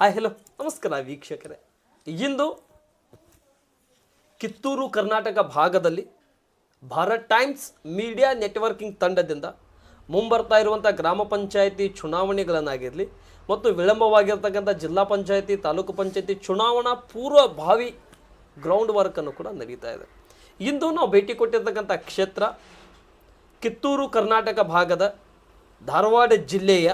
Hi hello ನಮಸ್ಕಾರ ವೀಕ್ಷಕರೇ. ಇಂದು ಕಿತ್ತೂರು, ಕರ್ನಾಟಕ ಭಾಗದಲ್ಲಿ ಭಾರತ್ ಟೈಮ್ಸ್ ಮೀಡಿಯಾ ನೆಟ್ವರ್ಕಿಂಗ್ ತಂಡದಿಂದ ಮುಂಬರ್ತಾ ಇರುವಂಥ ಗ್ರಾಮ ಪಂಚಾಯಿತಿ ಚುನಾವಣೆಗಳನ್ನಾಗಿರಲಿ ಮತ್ತು ವಿಳಂಬವಾಗಿರ್ತಕ್ಕಂಥ ಜಿಲ್ಲಾ ಪಂಚಾಯಿತಿ, ತಾಲೂಕು ಪಂಚಾಯಿತಿ ಚುನಾವಣಾ ಪೂರ್ವಭಾವಿ ಗ್ರೌಂಡ್ ವರ್ಕನ್ನು ಕೂಡ ನಡೀತಾ ಇದೆ. ಇಂದು ನಾವು ಭೇಟಿ ಕೊಟ್ಟಿರ್ತಕ್ಕಂಥ ಕ್ಷೇತ್ರ ಕಿತ್ತೂರು, ಕರ್ನಾಟಕ ಭಾಗದ ಧಾರವಾಡ ಜಿಲ್ಲೆಯ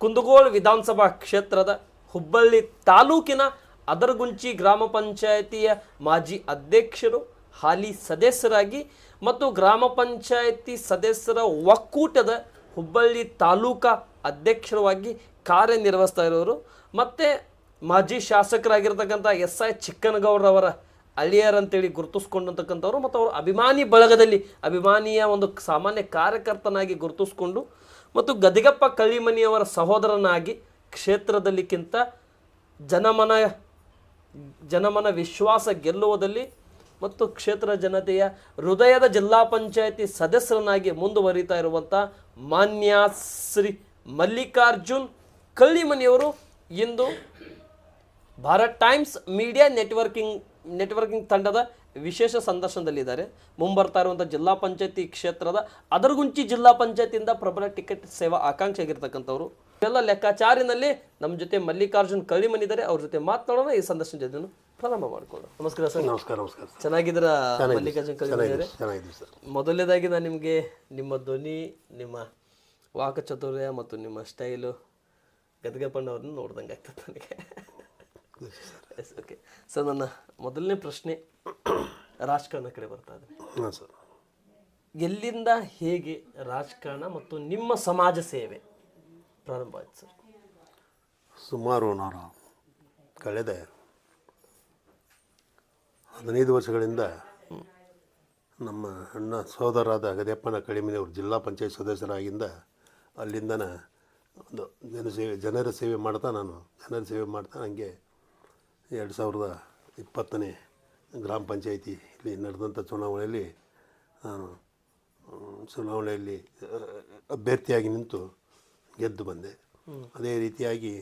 ಕುಂದಗೋಳ ವಿಧಾನಸಭಾ ಕ್ಷೇತ್ರದ ಹುಬ್ಬಳ್ಳಿ ತಾಲೂಕಿನ ಅದರಗುಂಚಿ ಗ್ರಾಮ ಪಂಚಾಯಿತಿಯ ಮಾಜಿ ಅಧ್ಯಕ್ಷರು, ಹಾಲಿ ಸದಸ್ಯರಾಗಿ ಮತ್ತು ಗ್ರಾಮ ಪಂಚಾಯಿತಿ ಸದಸ್ಯರ ಒಕ್ಕೂಟದ ಹುಬ್ಬಳ್ಳಿ ತಾಲೂಕಾ ಅಧ್ಯಕ್ಷರವಾಗಿ ಕಾರ್ಯನಿರ್ವಹಿಸ್ತಾ ಇರೋರು ಮತ್ತು ಮಾಜಿ ಶಾಸಕರಾಗಿರ್ತಕ್ಕಂಥ ಎಸ್ ಐ ಚಿಕ್ಕನಗೌಡ್ರವರ ಅಳಿಯರ್ ಅಂತೇಳಿ ಗುರುತಿಸ್ಕೊಂಡಂತಕ್ಕಂಥವ್ರು ಮತ್ತು ಅವರು ಅಭಿಮಾನಿ ಬಳಗದಲ್ಲಿ ಅಭಿಮಾನಿಯ ಒಂದು ಸಾಮಾನ್ಯ ಕಾರ್ಯಕರ್ತನಾಗಿ ಗುರುತಿಸ್ಕೊಂಡು ಮತ್ತು ಗದಿಗಪ್ಪ ಕಳ್ಳಿಮನಿಯವರ ಸಹೋದರನಾಗಿ ಕ್ಷೇತ್ರದಲ್ಲಿಕ್ಕಿಂತ ಜನಮನ ಜನಮನ ವಿಶ್ವಾಸ ಗೆಲ್ಲುವುದಲ್ಲಿ ಮತ್ತು ಕ್ಷೇತ್ರ ಜನತೆಯ ಹೃದಯದ ಜಿಲ್ಲಾ ಪಂಚಾಯಿತಿ ಸದಸ್ಯರನ್ನಾಗಿ ಮುಂದುವರಿತಾ ಇರುವಂಥ ಮಾನ್ಯ ಶ್ರೀ ಮಲ್ಲಿಕಾರ್ಜುನ್ ಕಳ್ಳಿಮನಿಯವರು ಇಂದು Bharat Times media networking networking ತಂಡದ ವಿಶೇಷ ಸಂದರ್ಶನದಲ್ಲಿದ್ದಾರೆ. ಮುಂಬರ್ತಾ ಇರುವಂಥ ಜಿಲ್ಲಾ ಪಂಚಾಯತಿ ಕ್ಷೇತ್ರದ ಅದರಗುಂಚಿ ಜಿಲ್ಲಾ ಪಂಚಾಯತಿಯಿಂದ ಪ್ರಬಲ ಟಿಕೆಟ್ ಸೇವಾ ಆಕಾಂಕ್ಷಿ ಆಗಿರ್ತಕ್ಕಂಥವ್ರು ಎಲ್ಲ ಲೆಕ್ಕಾಚಾರಿನಲ್ಲಿ ನಮ್ಮ ಜೊತೆ ಮಲ್ಲಿಕಾರ್ಜುನ್ ಕಳಿಮನಿದ್ದಾರೆ ಅವ್ರ ಜೊತೆ ಮಾತನಾಡೋಣ. ಈ ಸಂದರ್ಶನ ಜೊತೆ ಪ್ರಾರಂಭ ಮಾಡಿಕೊಳ್ಳೋಣ. ನಮಸ್ಕಾರ ಸರ್. ನಮಸ್ಕಾರ ನಮಸ್ಕಾರ ಚೆನ್ನಾಗಿದ್ದೀರಾ ಮಲ್ಲಿಕಾರ್ಜುನ್ ಕಳಿಮನಿ ಸರ್. ಮೊದಲನೇದಾಗಿ ನಾನು ನಿಮಗೆ ನಿಮ್ಮ ಧ್ವನಿ ನಿಮ್ಮ ವಾಕಚತುರ್ಯ ಮತ್ತು ನಿಮ್ಮ ಸ್ಟೈಲು ಗದಗಪ್ಪಣ್ಣವ್ರನ್ನ ನೋಡ್ದಂಗೆ ಆಗ್ತದೆ ನನಗೆ ಎಸ್ ಓಕೆ ಸರ್ ನನ್ನ ಮೊದಲನೇ ಪ್ರಶ್ನೆ ರಾಜಕಾರಣ ಕಡೆ ಬರ್ತಾ ಇದೆ. ಹಾಂ ಸರ್. ಎಲ್ಲಿಂದ ಹೇಗೆ ರಾಜಕಾರಣ ಮತ್ತು ನಿಮ್ಮ ಸಮಾಜ ಸೇವೆ ಪ್ರಾರಂಭ ಆಯ್ತು ಸರ್? ಸುಮಾರು ನಾನು ಕಳೆದ ಹದಿನೈದು ವರ್ಷಗಳಿಂದ ನಮ್ಮ ಅಣ್ಣ ಸೋದರರಾದ ಗದೆಪ್ಪನ ಕಡಿಮೆಯವರು ಜಿಲ್ಲಾ ಪಂಚಾಯತ್ ಸದಸ್ಯರಾಗಿಂದ ಅಲ್ಲಿಂದನ ಒಂದು ಜನಸೇವೆ ಜನರ ಸೇವೆ ಮಾಡ್ತಾ ನಾನು ಜನರ ಸೇವೆ ಮಾಡ್ತಾ ನನಗೆ ಎರಡು ಸಾವಿರದ ಇಪ್ಪತ್ತನೇ ಗ್ರಾಮ ಪಂಚಾಯಿತಿ ಇಲ್ಲಿ ನಡೆದಂಥ ಚುನಾವಣೆಯಲ್ಲಿ ನಾನು ಚುನಾವಣೆಯಲ್ಲಿ ಅಭ್ಯರ್ಥಿಯಾಗಿ ನಿಂತು ಗೆದ್ದು ಬಂದೆ. ಅದೇ ರೀತಿಯಾಗಿ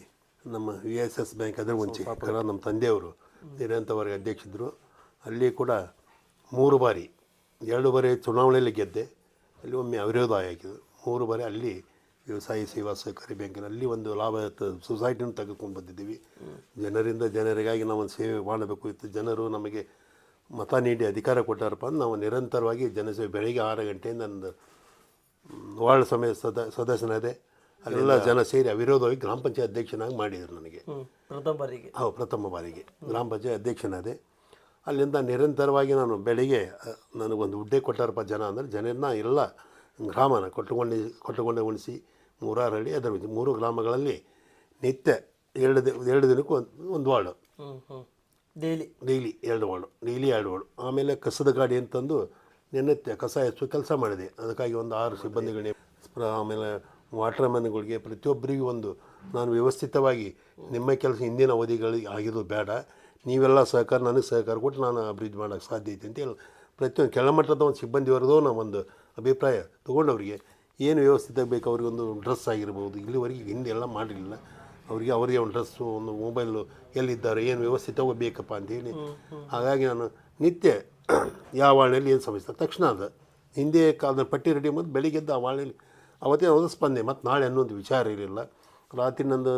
ನಮ್ಮ ವಿ ಎಸ್ ಎಸ್ ಬ್ಯಾಂಕ್ ಅದರ ಮುಂಚೆ ನಮ್ಮ ತಂದೆಯವರು ನಿರಂತರವಾಗಿ ಅಧ್ಯಕ್ಷಿದ್ದರು ಅಲ್ಲಿ ಕೂಡ ಮೂರು ಬಾರಿ ಎರಡು ಬಾರಿ ಚುನಾವಣೆಯಲ್ಲಿ ಗೆದ್ದೆ. ಅಲ್ಲಿ ಒಮ್ಮೆ ಅವಿರೋಧ ಆಗಿದ್ದು ಮೂರು ಬಾರಿ ಅಲ್ಲಿ ವ್ಯವಸಾಯ ಸೇವಾ ಸಹಕಾರಿ ಬ್ಯಾಂಕಿನಲ್ಲಿ ಒಂದು ಲಾಭ ಸೊಸೈಟಿನ ತೆಗೆದುಕೊಂಡು ಬಂದಿದ್ದೀವಿ. ಜನರಿಂದ ಜನರಿಗಾಗಿ ನಾವು ಒಂದು ಸೇವೆ ಮಾಡಬೇಕು ಇತ್ತು ಜನರು ನಮಗೆ ಮತ ನೀಡಿ ಅಧಿಕಾರ ಕೊಟ್ಟಾರಪ್ಪ ಅಂದ್ರೆ ನಾವು ನಿರಂತರವಾಗಿ ಜನಸೇವೆ ಬೆಳಗ್ಗೆ ಆರು ಗಂಟೆಯಿಂದ ನಂದು ವಾರ್ಡ್ ಸಮಯ ಸದ ಸದಸ್ಯನಾದೆ. ಅಲ್ಲೆಲ್ಲ ಜನ ಸೇರಿ ಅವಿರೋಧವಾಗಿ ಗ್ರಾಮ ಪಂಚಾಯತ್ ಅಧ್ಯಕ್ಷನಾಗಿ ಮಾಡಿದರು ನನಗೆ. ಪ್ರಥಮ ಬಾರಿಗೆ. ಹೌದು ಪ್ರಥಮ ಬಾರಿಗೆ. ಗ್ರಾಮ ಪಂಚಾಯತ್ ಅಧ್ಯಕ್ಷನಾದೆ. ಅಲ್ಲಿಂದ ನಿರಂತರವಾಗಿ ನಾನು ಬೆಳಿಗ್ಗೆ ನನಗೊಂದು ಹುಡ್ಡೆ ಕೊಟ್ಟಾರಪ್ಪ ಜನ ಅಂದರೆ ಜನರನ್ನ ಎಲ್ಲ ಗ್ರಾಮನ ಕೊಟ್ಟುಕೊಂಡು ಕೊಟ್ಟುಕೊಂಡೆ ಉಣಿಸಿ ಮೂರಾರು ಹಳ್ಳಿ ಅದರ ಮೂರು ಗ್ರಾಮಗಳಲ್ಲಿ ನಿತ್ಯ ಎರಡು ಎರಡು ದಿನಕ್ಕೂ ಒಂದು ಒಂದು ವಾರ್ಡು. ಡೈಲಿ? ಡೈಲಿ ಎರಡು ವಾರ್ಡು ಡೈಲಿ ಎರಡು ವಾರ್ಡು. ಆಮೇಲೆ ಕಸದ ಗಾಡಿ ಅಂತಂದು ನಿನ್ನೆ ಕಸ ಹೆಚ್ಚು ಕೆಲಸ ಮಾಡಿದೆ. ಅದಕ್ಕಾಗಿ ಒಂದು ಆರು ಸಿಬ್ಬಂದಿಗಳಿಗೆ ಆಮೇಲೆ ವಾಟರ್ ಮ್ಯಾನ್ಗಳಿಗೆ ಪ್ರತಿಯೊಬ್ಬರಿಗೂ ಒಂದು ನಾನು ವ್ಯವಸ್ಥಿತವಾಗಿ ನಿಮ್ಮ ಕೆಲಸ ಹಿಂದಿನ ಅವಧಿಗಳಿಗೆ ಆಗಿರೋದು ಬೇಡ. ನೀವೆಲ್ಲ ಸಹಕಾರ ನನಗೆ ಸಹಕಾರ ಕೊಟ್ಟು ನಾನು ಅಭಿವೃದ್ಧಿ ಮಾಡೋಕ್ಕೆ ಸಾಧ್ಯ ಐತೆ ಅಂತೇಳಿ ಪ್ರತಿಯೊಂದು ಕೆಳಮಟ್ಟದ ಒಂದು ಸಿಬ್ಬಂದಿವರೆಗೂ ನಾವು ಒಂದು ಅಭಿಪ್ರಾಯ ತೊಗೊಂಡವರಿಗೆ. ಏನು ವ್ಯವಸ್ಥಿತ ಬೇಕು ಅವ್ರಿಗೆ ಒಂದು ಡ್ರೆಸ್ ಆಗಿರ್ಬೋದು. ಇಲ್ಲಿವರೆಗೆ ಹಿಂದೆ ಎಲ್ಲ ಮಾಡಿರಲಿಲ್ಲ. ಅವರಿಗೆ ಅವರಿಗೆ ಒಂದು ಡ್ರೆಸ್ಸು ಒಂದು ಮೊಬೈಲು ಎಲ್ಲಿದ್ದಾರೆ ಏನು ವ್ಯವಸ್ಥಿತವಾಗಿ ಬೇಕಪ್ಪ ಅಂತೇಳಿ ಹಾಗಾಗಿ ನಾನು ನಿತ್ಯ ಯಾವ ಹಾಳೆಯಲ್ಲಿ ಏನು ಸಮಸ್ಯೆ ತಕ್ಷಣ ಅದು. ಹಿಂದೆ ಕಾಲದ ಪಟ್ಟಿ ರೆಡಿ ಮತ್ತು ಬೆಳಿಗ್ಗೆದ್ದು ಆ ಹಾಳೆಯಲ್ಲಿ ಅವತ್ತೇ ಒಂದು ಸ್ಪಂದೆ ಮತ್ತು ನಾಳೆ ಅನ್ನೋದು ವಿಚಾರ ಇರಲಿಲ್ಲ. ರಾತ್ರಿ ನಂದು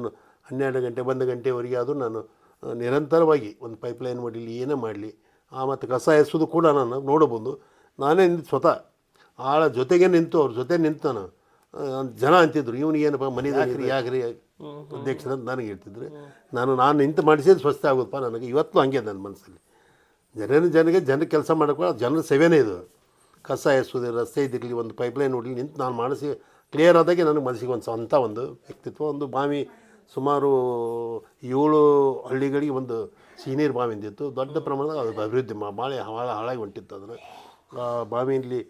ಹನ್ನೆರಡು ಗಂಟೆ ಒಂದು ಗಂಟೆವರೆಗೆ ಅದು ನಾನು ನಿರಂತರವಾಗಿ ಒಂದು ಪೈಪ್ಲೈನ್ ಮಾಡಲಿ ಏನೇ ಮಾಡಲಿ ಆ ಮತ್ತು ಕಸ ಎಸೋದು ಕೂಡ ನಾನು ನೋಡಬಹುದು. ನಾನೇ ಸ್ವತಃ ಆಳ ಜೊತೆಗೆ ನಿಂತು ಅವ್ರ ಜೊತೆ ನಿಂತಾನ ಜನ ಅಂತಿದ್ರು. ಇವನು ಏನಪ್ಪ ಮನೆ ಯಾಕ್ರಿ ಯಾಕ್ರಿ? ಅಧ್ಯಕ್ಷರ ಅಂತ ನನಗೆ ಹೇಳ್ತಿದ್ರು. ನಾನು ನಾನು ನಿಂತು ಮಾಡಿಸಿದ್ದು ಸ್ವಸ್ಥ ಆಗುತ್ತಪ್ಪ ನನಗೆ. ಇವತ್ತು ಹಂಗೆ ನನ್ನ ಮನಸ್ಸಲ್ಲಿ. ಜನರ ಜನಗೆ ಜನ ಕೆಲಸ ಮಾಡೋಕ್ಕೆ ಜನರ ಸೇವೆನೇ ಇದು. ಕಸ ಎಸೋದು ರಸ್ತೆ ಇದ್ದಿರಲಿ ಒಂದು ಪೈಪ್ಲೈನ್ ನೋಡಲಿ ನಿಂತು ನಾನು ಮಾಡಿಸಿ ಕ್ಲಿಯರ್ ಆದಾಗೆ ನನಗೆ ಮನಸ್ಸಿಗೆ ಒಂದು ಸ್ವಂತ ಒಂದು ವ್ಯಕ್ತಿತ್ವ ಒಂದು ಬಾವಿ ಸುಮಾರು ಏಳು ಹಳ್ಳಿಗಳಿಗೆ ಒಂದು ಸೀನಿಯರ್ ಬಾವಿ ಅಂದಿತ್ತು ದೊಡ್ಡ ಪ್ರಮಾಣದ ಅದು ಅಭಿವೃದ್ಧಿ ಮಾ ಭಾಳ ಹಾಳ ಹಾಳಾಗಿ ಹೊಂಟಿತ್ತು ಅದನ್ನು. ಆ ಬಾವಿಯಲ್ಲಿ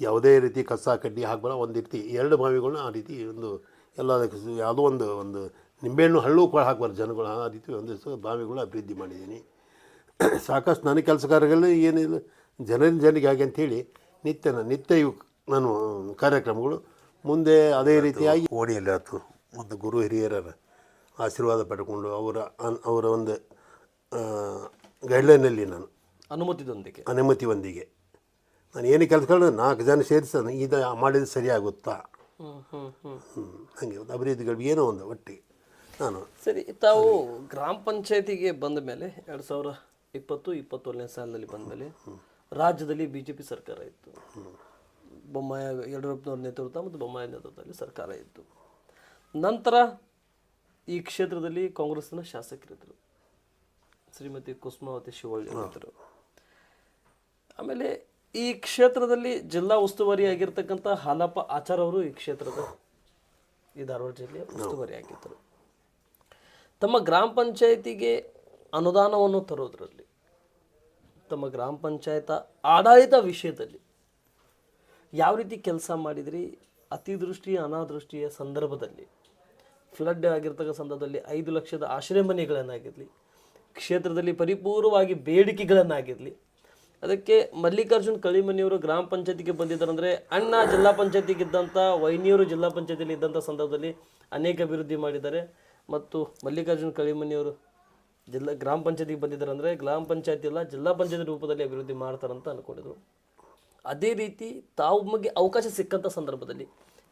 ಯಾವುದೇ ರೀತಿ ಕಸ ಕಡ್ಡಿ ಹಾಕ್ಬಾರ ಒಂದು ರೀತಿ ಎರಡು ಬಾವಿಗಳನ್ನ ಆ ರೀತಿ ಒಂದು ಎಲ್ಲ ಯಾವುದೋ ಒಂದು ಒಂದು ನಿಂಬೆಹಣ್ಣು ಹಳ್ಳು ಕೂಡ ಹಾಕ್ಬಾರ್ದು ಜನಗಳು. ಆ ರೀತಿ ಒಂದು ಬಾವಿಗಳು ಅಭಿವೃದ್ಧಿ ಮಾಡಿದ್ದೀನಿ. ಸಾಕಷ್ಟು ನನ್ನ ಕೆಲಸಗಾರಗಳು ಏನಿಲ್ಲ ಜನರಿಂದ ಜನರಿಗೆ ಹಾಗೆ ಅಂಥೇಳಿ ನಿತ್ಯ ನಾನು- ನಿತ್ಯ ಇವು ನಾನು ಕಾರ್ಯಕ್ರಮಗಳು. ಮುಂದೆ ಅದೇ ರೀತಿಯಾಗಿ ಓಣಿಯಲ್ಲಿ ಆಯ್ತು. ಒಂದು ಗುರು ಹಿರಿಯರ ಆಶೀರ್ವಾದ ಪಡ್ಕೊಂಡು ಅವರ ಅನ್- ಅವರ ಒಂದು ಗೈಡ್ಲೈನಲ್ಲಿ ನಾನು ಅನುಮತಿದೊಂದಿಗೆ ಅನುಮತಿಯೊಂದಿಗೆ ನಾನು ಏನು ಕೆಲಸಗಳು ನಾಲ್ಕು ಜನ ಸೇರಿಸಿ ಇದು ಮಾಡಿದ್ರೆ ಸರಿಯಾಗುತ್ತಾ? ಹಂಗೆ ಹ್ಮ್ ಹ್ಮ್. ಹ್ಮ್. ಹಾಗೆ ಒಂದು ಅಭಿವೃದ್ಧಿಗಳು ಏನೋ ಒಂದು ಒಟ್ಟಿ. ನಾನು ಸರಿ ತಾವು ಗ್ರಾಮ ಪಂಚಾಯತಿಗೆ ಬಂದ ಮೇಲೆ ಎರಡು ಸಾವಿರ ಇಪ್ಪತ್ತು ಇಪ್ಪತ್ತೊಂದನೇ ಸಾಲಿನಲ್ಲಿ ಬಂದ ಮೇಲೆ ರಾಜ್ಯದಲ್ಲಿ ಬಿ ಜೆ ಪಿ ಸರ್ಕಾರ ಇತ್ತು. ಬೊಮ್ಮಾಯ ಯಡಿಯೂರಪ್ಪನವ್ರ ನೇತೃತ್ವ ಮತ್ತು ಬೊಮ್ಮಾಯ ನೇತೃತ್ವದಲ್ಲಿ ಸರ್ಕಾರ ಇತ್ತು. ನಂತರ ಈ ಕ್ಷೇತ್ರದಲ್ಲಿ ಕಾಂಗ್ರೆಸ್ನ ಶಾಸಕರಿದ್ದರು ಶ್ರೀಮತಿ ಕುಸುಮಾವತಿ ಶಿವಳ್ಳಿ ಇದ್ದರು ಆಮೇಲೆ ಈ ಕ್ಷೇತ್ರದಲ್ಲಿ ಜಿಲ್ಲಾ ಉಸ್ತುವಾರಿ ಆಗಿರ್ತಕ್ಕಂಥ ಹಾಲಪ್ಪ ಆಚಾರ್ ಅವರು ಈ ಕ್ಷೇತ್ರದ ಈ ಧಾರವಾಡ ಜಿಲ್ಲೆಯ ಉಸ್ತುವಾರಿ ಆಗಿದ್ದರು. ತಮ್ಮ ಗ್ರಾಮ ಪಂಚಾಯಿತಿಗೆ ಅನುದಾನವನ್ನು ತರೋದ್ರಲ್ಲಿ ತಮ್ಮ ಗ್ರಾಮ ಪಂಚಾಯತ ಆಡಳಿತ ವಿಷಯದಲ್ಲಿ ಯಾವ ರೀತಿ ಕೆಲಸ ಮಾಡಿದ್ರಿ? ಅತಿದೃಷ್ಟಿ ಅನಾದೃಷ್ಟಿಯ ಸಂದರ್ಭದಲ್ಲಿ ಫ್ಲಡ್ ಆಗಿರ್ತಕ್ಕ ಸಂದರ್ಭದಲ್ಲಿ ಐದು ಲಕ್ಷದ ಆಶ್ರಯ ಮನೆಗಳನ್ನಾಗಿರಲಿ ಕ್ಷೇತ್ರದಲ್ಲಿ ಪರಿಪೂರ್ಣವಾಗಿ ಬೇಡಿಕೆಗಳನ್ನಾಗಿರಲಿ ಅದಕ್ಕೆ ಮಲ್ಲಿಕಾರ್ಜುನ್ ಕಳಿಮನಿಯವರು ಗ್ರಾಮ ಪಂಚಾಯತಿಗೆ ಬಂದಿದ್ದಾರಂದ್ರೆ ಅಣ್ಣ ಜಿಲ್ಲಾ ಪಂಚಾಯತಿಗೆ ಇದ್ದಂಥ ವೈನಿಯವರು ಜಿಲ್ಲಾ ಪಂಚಾಯತಿಯಲ್ಲಿ ಇದ್ದಂಥ ಸಂದರ್ಭದಲ್ಲಿ ಅನೇಕ ಅಭಿವೃದ್ಧಿ ಮಾಡಿದ್ದಾರೆ. ಮತ್ತು ಮಲ್ಲಿಕಾರ್ಜುನ್ ಕಳಿಮನಿಯವರು ಜಿಲ್ಲಾ ಗ್ರಾಮ ಪಂಚಾಯತಿಗೆ ಬಂದಿದ್ದಾರೆ ಅಂದರೆ ಗ್ರಾಮ ಪಂಚಾಯತಿ ಅಲ್ಲ ಜಿಲ್ಲಾ ಪಂಚಾಯತಿ ರೂಪದಲ್ಲಿ ಅಭಿವೃದ್ಧಿ ಮಾಡ್ತಾರಂತ ಅಂದ್ಕೊಂಡಿದ್ರು ಅದೇ ರೀತಿ ತಾವು ಅವಕಾಶ ಸಿಕ್ಕಂಥ ಸಂದರ್ಭದಲ್ಲಿ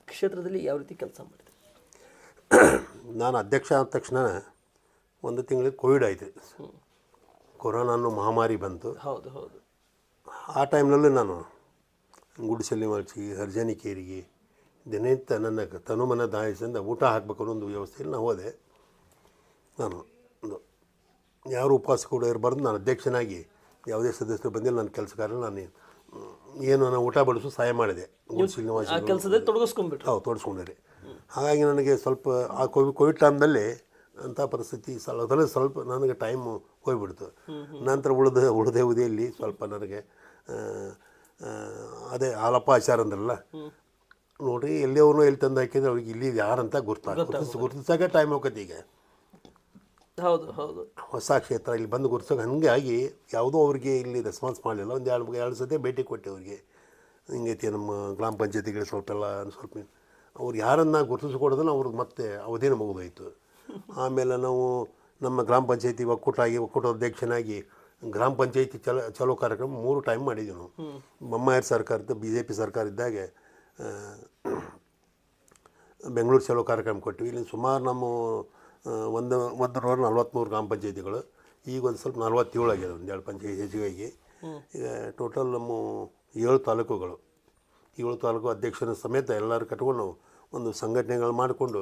ಕ್ಷೇತ್ರದಲ್ಲಿ ಯಾವ ರೀತಿ ಕೆಲಸ ಮಾಡಿದೆ ನಾನು ಅಧ್ಯಕ್ಷ ಆದ ತಕ್ಷಣ ಒಂದು ತಿಂಗಳಿಗೆ ಕೋವಿಡ್ ಆಯಿತು. ಕೊರೋನಾ ಅನ್ನೋ ಮಹಾಮಾರಿ ಬಂತು. ಹೌದು ಹೌದು. ಆ ಟೈಮ್ನಲ್ಲೂ ನಾನು ಗುಡಿಸಲಿ ಮಲ್ಚಿ ಹರ್ಜನಿ ಕೇರಿಗೆ ದಿನನಿತ್ಯ ನನ್ನ ತನುಮನ ದಾಯಿಸಿಂದ ಊಟ ಹಾಕಬೇಕು ಅನ್ನೋ ಒಂದು ವ್ಯವಸ್ಥೆಯಲ್ಲಿ ನಾನು ಹೋದೆ. ನಾನು ಒಂದು ಯಾರು ಉಪವಾಸ ಕೂಡ ಇರಬಾರ್ದು. ನಾನು ಅಧ್ಯಕ್ಷನಾಗಿ ಯಾವುದೇ ಸದಸ್ಯರು ಬಂದಿಲ್ಲ. ನನ್ನ ಕೆಲಸ ಕಾರ್ಯ ನಾನು ಏನು ನಾನು ಊಟ ಬಡಿಸು ಸಹಾಯ ಮಾಡಿದೆ. ಕೆಲಸದಲ್ಲಿ ತೊಡಗಿಸ್ಕೊಂಡ್ಬಿಟ್ರು. ಹೌದು ತೋರಿಸ್ಕೊಂಡಿರಿ ಹಾಗಾಗಿ ನನಗೆ ಸ್ವಲ್ಪ ಆ ಕೋವಿಡ್ ಕೋವಿಡ್ ಟೈಮ್ನಲ್ಲಿ ಅಂಥ ಪರಿಸ್ಥಿತಿ ಸ್ವಲ್ಪ ನನಗೆ ಟೈಮು ಹೋಗ್ಬಿಡ್ತು. ನಂತರ ಉಳಿದ ಉಳಿದ ಉದೆಯಲ್ಲಿ ಸ್ವಲ್ಪ ನನಗೆ ಅದೇ ಹಾಲಪ್ಪ ಆಚಾರ ಅಂದ್ರಲ್ಲ? ನೋಡ್ರಿ ಎಲ್ಲಿ ಅವನು ಎಲ್ಲಿ ತಂದು ಹಾಕಿದ್ರೆ ಅವ್ರಿಗೆ ಇಲ್ಲಿ ಯಾರಂತ ಗುರ್ತಾಗ ಗುರ್ತಿಸ್ ಗುರ್ತಿಸಾಗ ಟೈಮ್ ಹೋಗತ್ತೆ ಈಗ. ಹೌದು ಹೌದು. ಹೊಸ ಕ್ಷೇತ್ರ ಇಲ್ಲಿ ಬಂದು ಗುರ್ತಿಸೋಕೆ ಹಂಗೆ ಆಗಿ ಯಾವುದೋ ಅವ್ರಿಗೆ ಇಲ್ಲಿ ರೆಸ್ಪಾನ್ಸ್ ಮಾಡಲಿಲ್ಲ. ಒಂದು ಎರಡು ಎರಡು ಸತಿ ಭೇಟಿ ಕೊಟ್ಟೆ ಅವ್ರಿಗೆ. ಹಿಂಗೈತಿ ನಮ್ಮ ಗ್ರಾಮ ಪಂಚಾಯತಿಗಳಿಗೆ ಸ್ವಲ್ಪ ಎಲ್ಲ ಸ್ವಲ್ಪ ಅವ್ರು ಯಾರನ್ನ ಗುರುತಿಸ್ಕೊಡೋದನ್ನು ಅವ್ರಿಗೆ ಮತ್ತೆ ಅವಧಿನ ಮುಗಿದೋಯ್ತು. ಆಮೇಲೆ ನಾವು ನಮ್ಮ ಗ್ರಾಮ ಪಂಚಾಯತಿ ಒಕ್ಕೂಟ ಆಗಿ ಒಕ್ಕೂಟ ಅಧ್ಯಕ್ಷನಾಗಿ ಗ್ರಾಮ ಪಂಚಾಯಿತಿ ಚಲೋ ಚಲೋ ಕಾರ್ಯಕ್ರಮ ಮೂರು ಟೈಮ್ ಮಾಡಿದ್ವಿ ನಾವು. ಬೊಮ್ಮಾಯರ್ ಸರ್ಕಾರದ ಬಿ ಜೆ ಪಿ ಸರ್ಕಾರ ಇದ್ದಾಗೆ ಬೆಂಗಳೂರು ಚಲೋ ಕಾರ್ಯಕ್ರಮ ಕೊಟ್ಟಿವಿ ಇಲ್ಲಿ ಸುಮಾರು ನಮ್ಮ ಒಂದು ಒಂದು ನೂರ ನಲ್ವತ್ತ್ಮೂರು ಗ್ರಾಮ ಪಂಚಾಯತಿಗಳು. ಈಗ ಒಂದು ಸ್ವಲ್ಪ ನಲ್ವತ್ತೇಳು ಆಗಿದೆ ಒಂದು ಎರಡು ಪಂಚಾಯತಿ ಹೆಚ್ಚಿಗಾಗಿ. ಈಗ ಟೋಟಲ್ ನಮ್ಮ ಏಳು ತಾಲೂಕುಗಳು. ಏಳು ತಾಲೂಕು ಅಧ್ಯಕ್ಷರ ಸಮೇತ ಎಲ್ಲರೂ ಕಟ್ಕೊಂಡು ನಾವು ಒಂದು ಸಂಘಟನೆಗಳು ಮಾಡಿಕೊಂಡು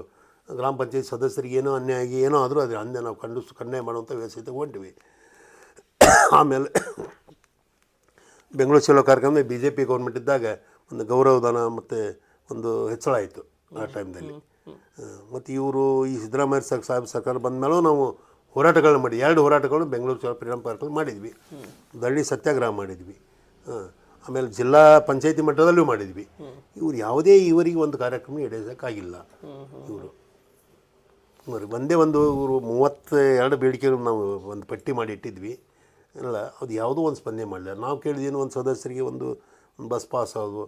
ಗ್ರಾಮ ಪಂಚಾಯತ್ ಸದಸ್ಯರಿಗೆ ಏನೋ ಅನ್ಯಾಯ ಆಗಿ ಏನೋ ಆದರೂ ಅದೇ ಅಂದೆ ನಾವು ಕಂಡು ಖಂಡನೆ ಮಾಡುವಂಥ ವ್ಯವಸ್ಥೆ ತಗೊಂಡಿವಿ. ಆಮೇಲೆ ಬೆಂಗಳೂರು ಚಲೋ ಕಾರ್ಯಕ್ರಮ ಬಿ ಜೆ ಪಿ ಗೌರ್ಮೆಂಟ್ ಇದ್ದಾಗ ಒಂದು ಗೌರವಧನ ಮತ್ತು ಒಂದು ಹೆಚ್ಚಳ ಆಯಿತು ಆ ಟೈಮ್ದಲ್ಲಿ ಮತ್ತು ಇವರು ಈ ಸಿದ್ದರಾಮಯ್ಯ ಸರ್ ಸಾಹೇಬ್ ಸರ್ಕಾರ ಬಂದ ಮೇಲೂ ನಾವು ಹೋರಾಟಗಳನ್ನ ಮಾಡಿ ಎರಡು ಹೋರಾಟಗಳು ಬೆಂಗಳೂರು ಚಲೋ ಫ್ರೀಡಮ್ ಪಾರ್ಕಲ್ಲಿ ಮಾಡಿದ್ವಿ. ದಳ್ಳಿ ಸತ್ಯಾಗ್ರಹ ಮಾಡಿದ್ವಿ. ಆಮೇಲೆ ಜಿಲ್ಲಾ ಪಂಚಾಯತಿ ಮಟ್ಟದಲ್ಲೂ ಮಾಡಿದ್ವಿ. ಇವರು ಯಾವುದೇ ಇವರಿಗೆ ಒಂದು ಕಾರ್ಯಕ್ರಮ ಈಡೇರಿಸೋಕ್ಕಾಗಿಲ್ಲ ಇವರು. ಒಂದೇ ಒಂದು ಇವರು ಮೂವತ್ತ ಎರಡು ಬೇಡಿಕೆಗಳು ನಾವು ಒಂದು ಪಟ್ಟಿ ಮಾಡಿ ಇಟ್ಟಿದ್ವಿ. ಇಲ್ಲ ಅದು ಯಾವುದೋ ಒಂದು ಸ್ಪಂದನೆ ಮಾಡಲಿಲ್ಲ. ನಾವು ಕೇಳಿದೇನು ಒಂದು ಸದಸ್ಯರಿಗೆ ಒಂದು ಒಂದು ಬಸ್ ಪಾಸ್ ಅದು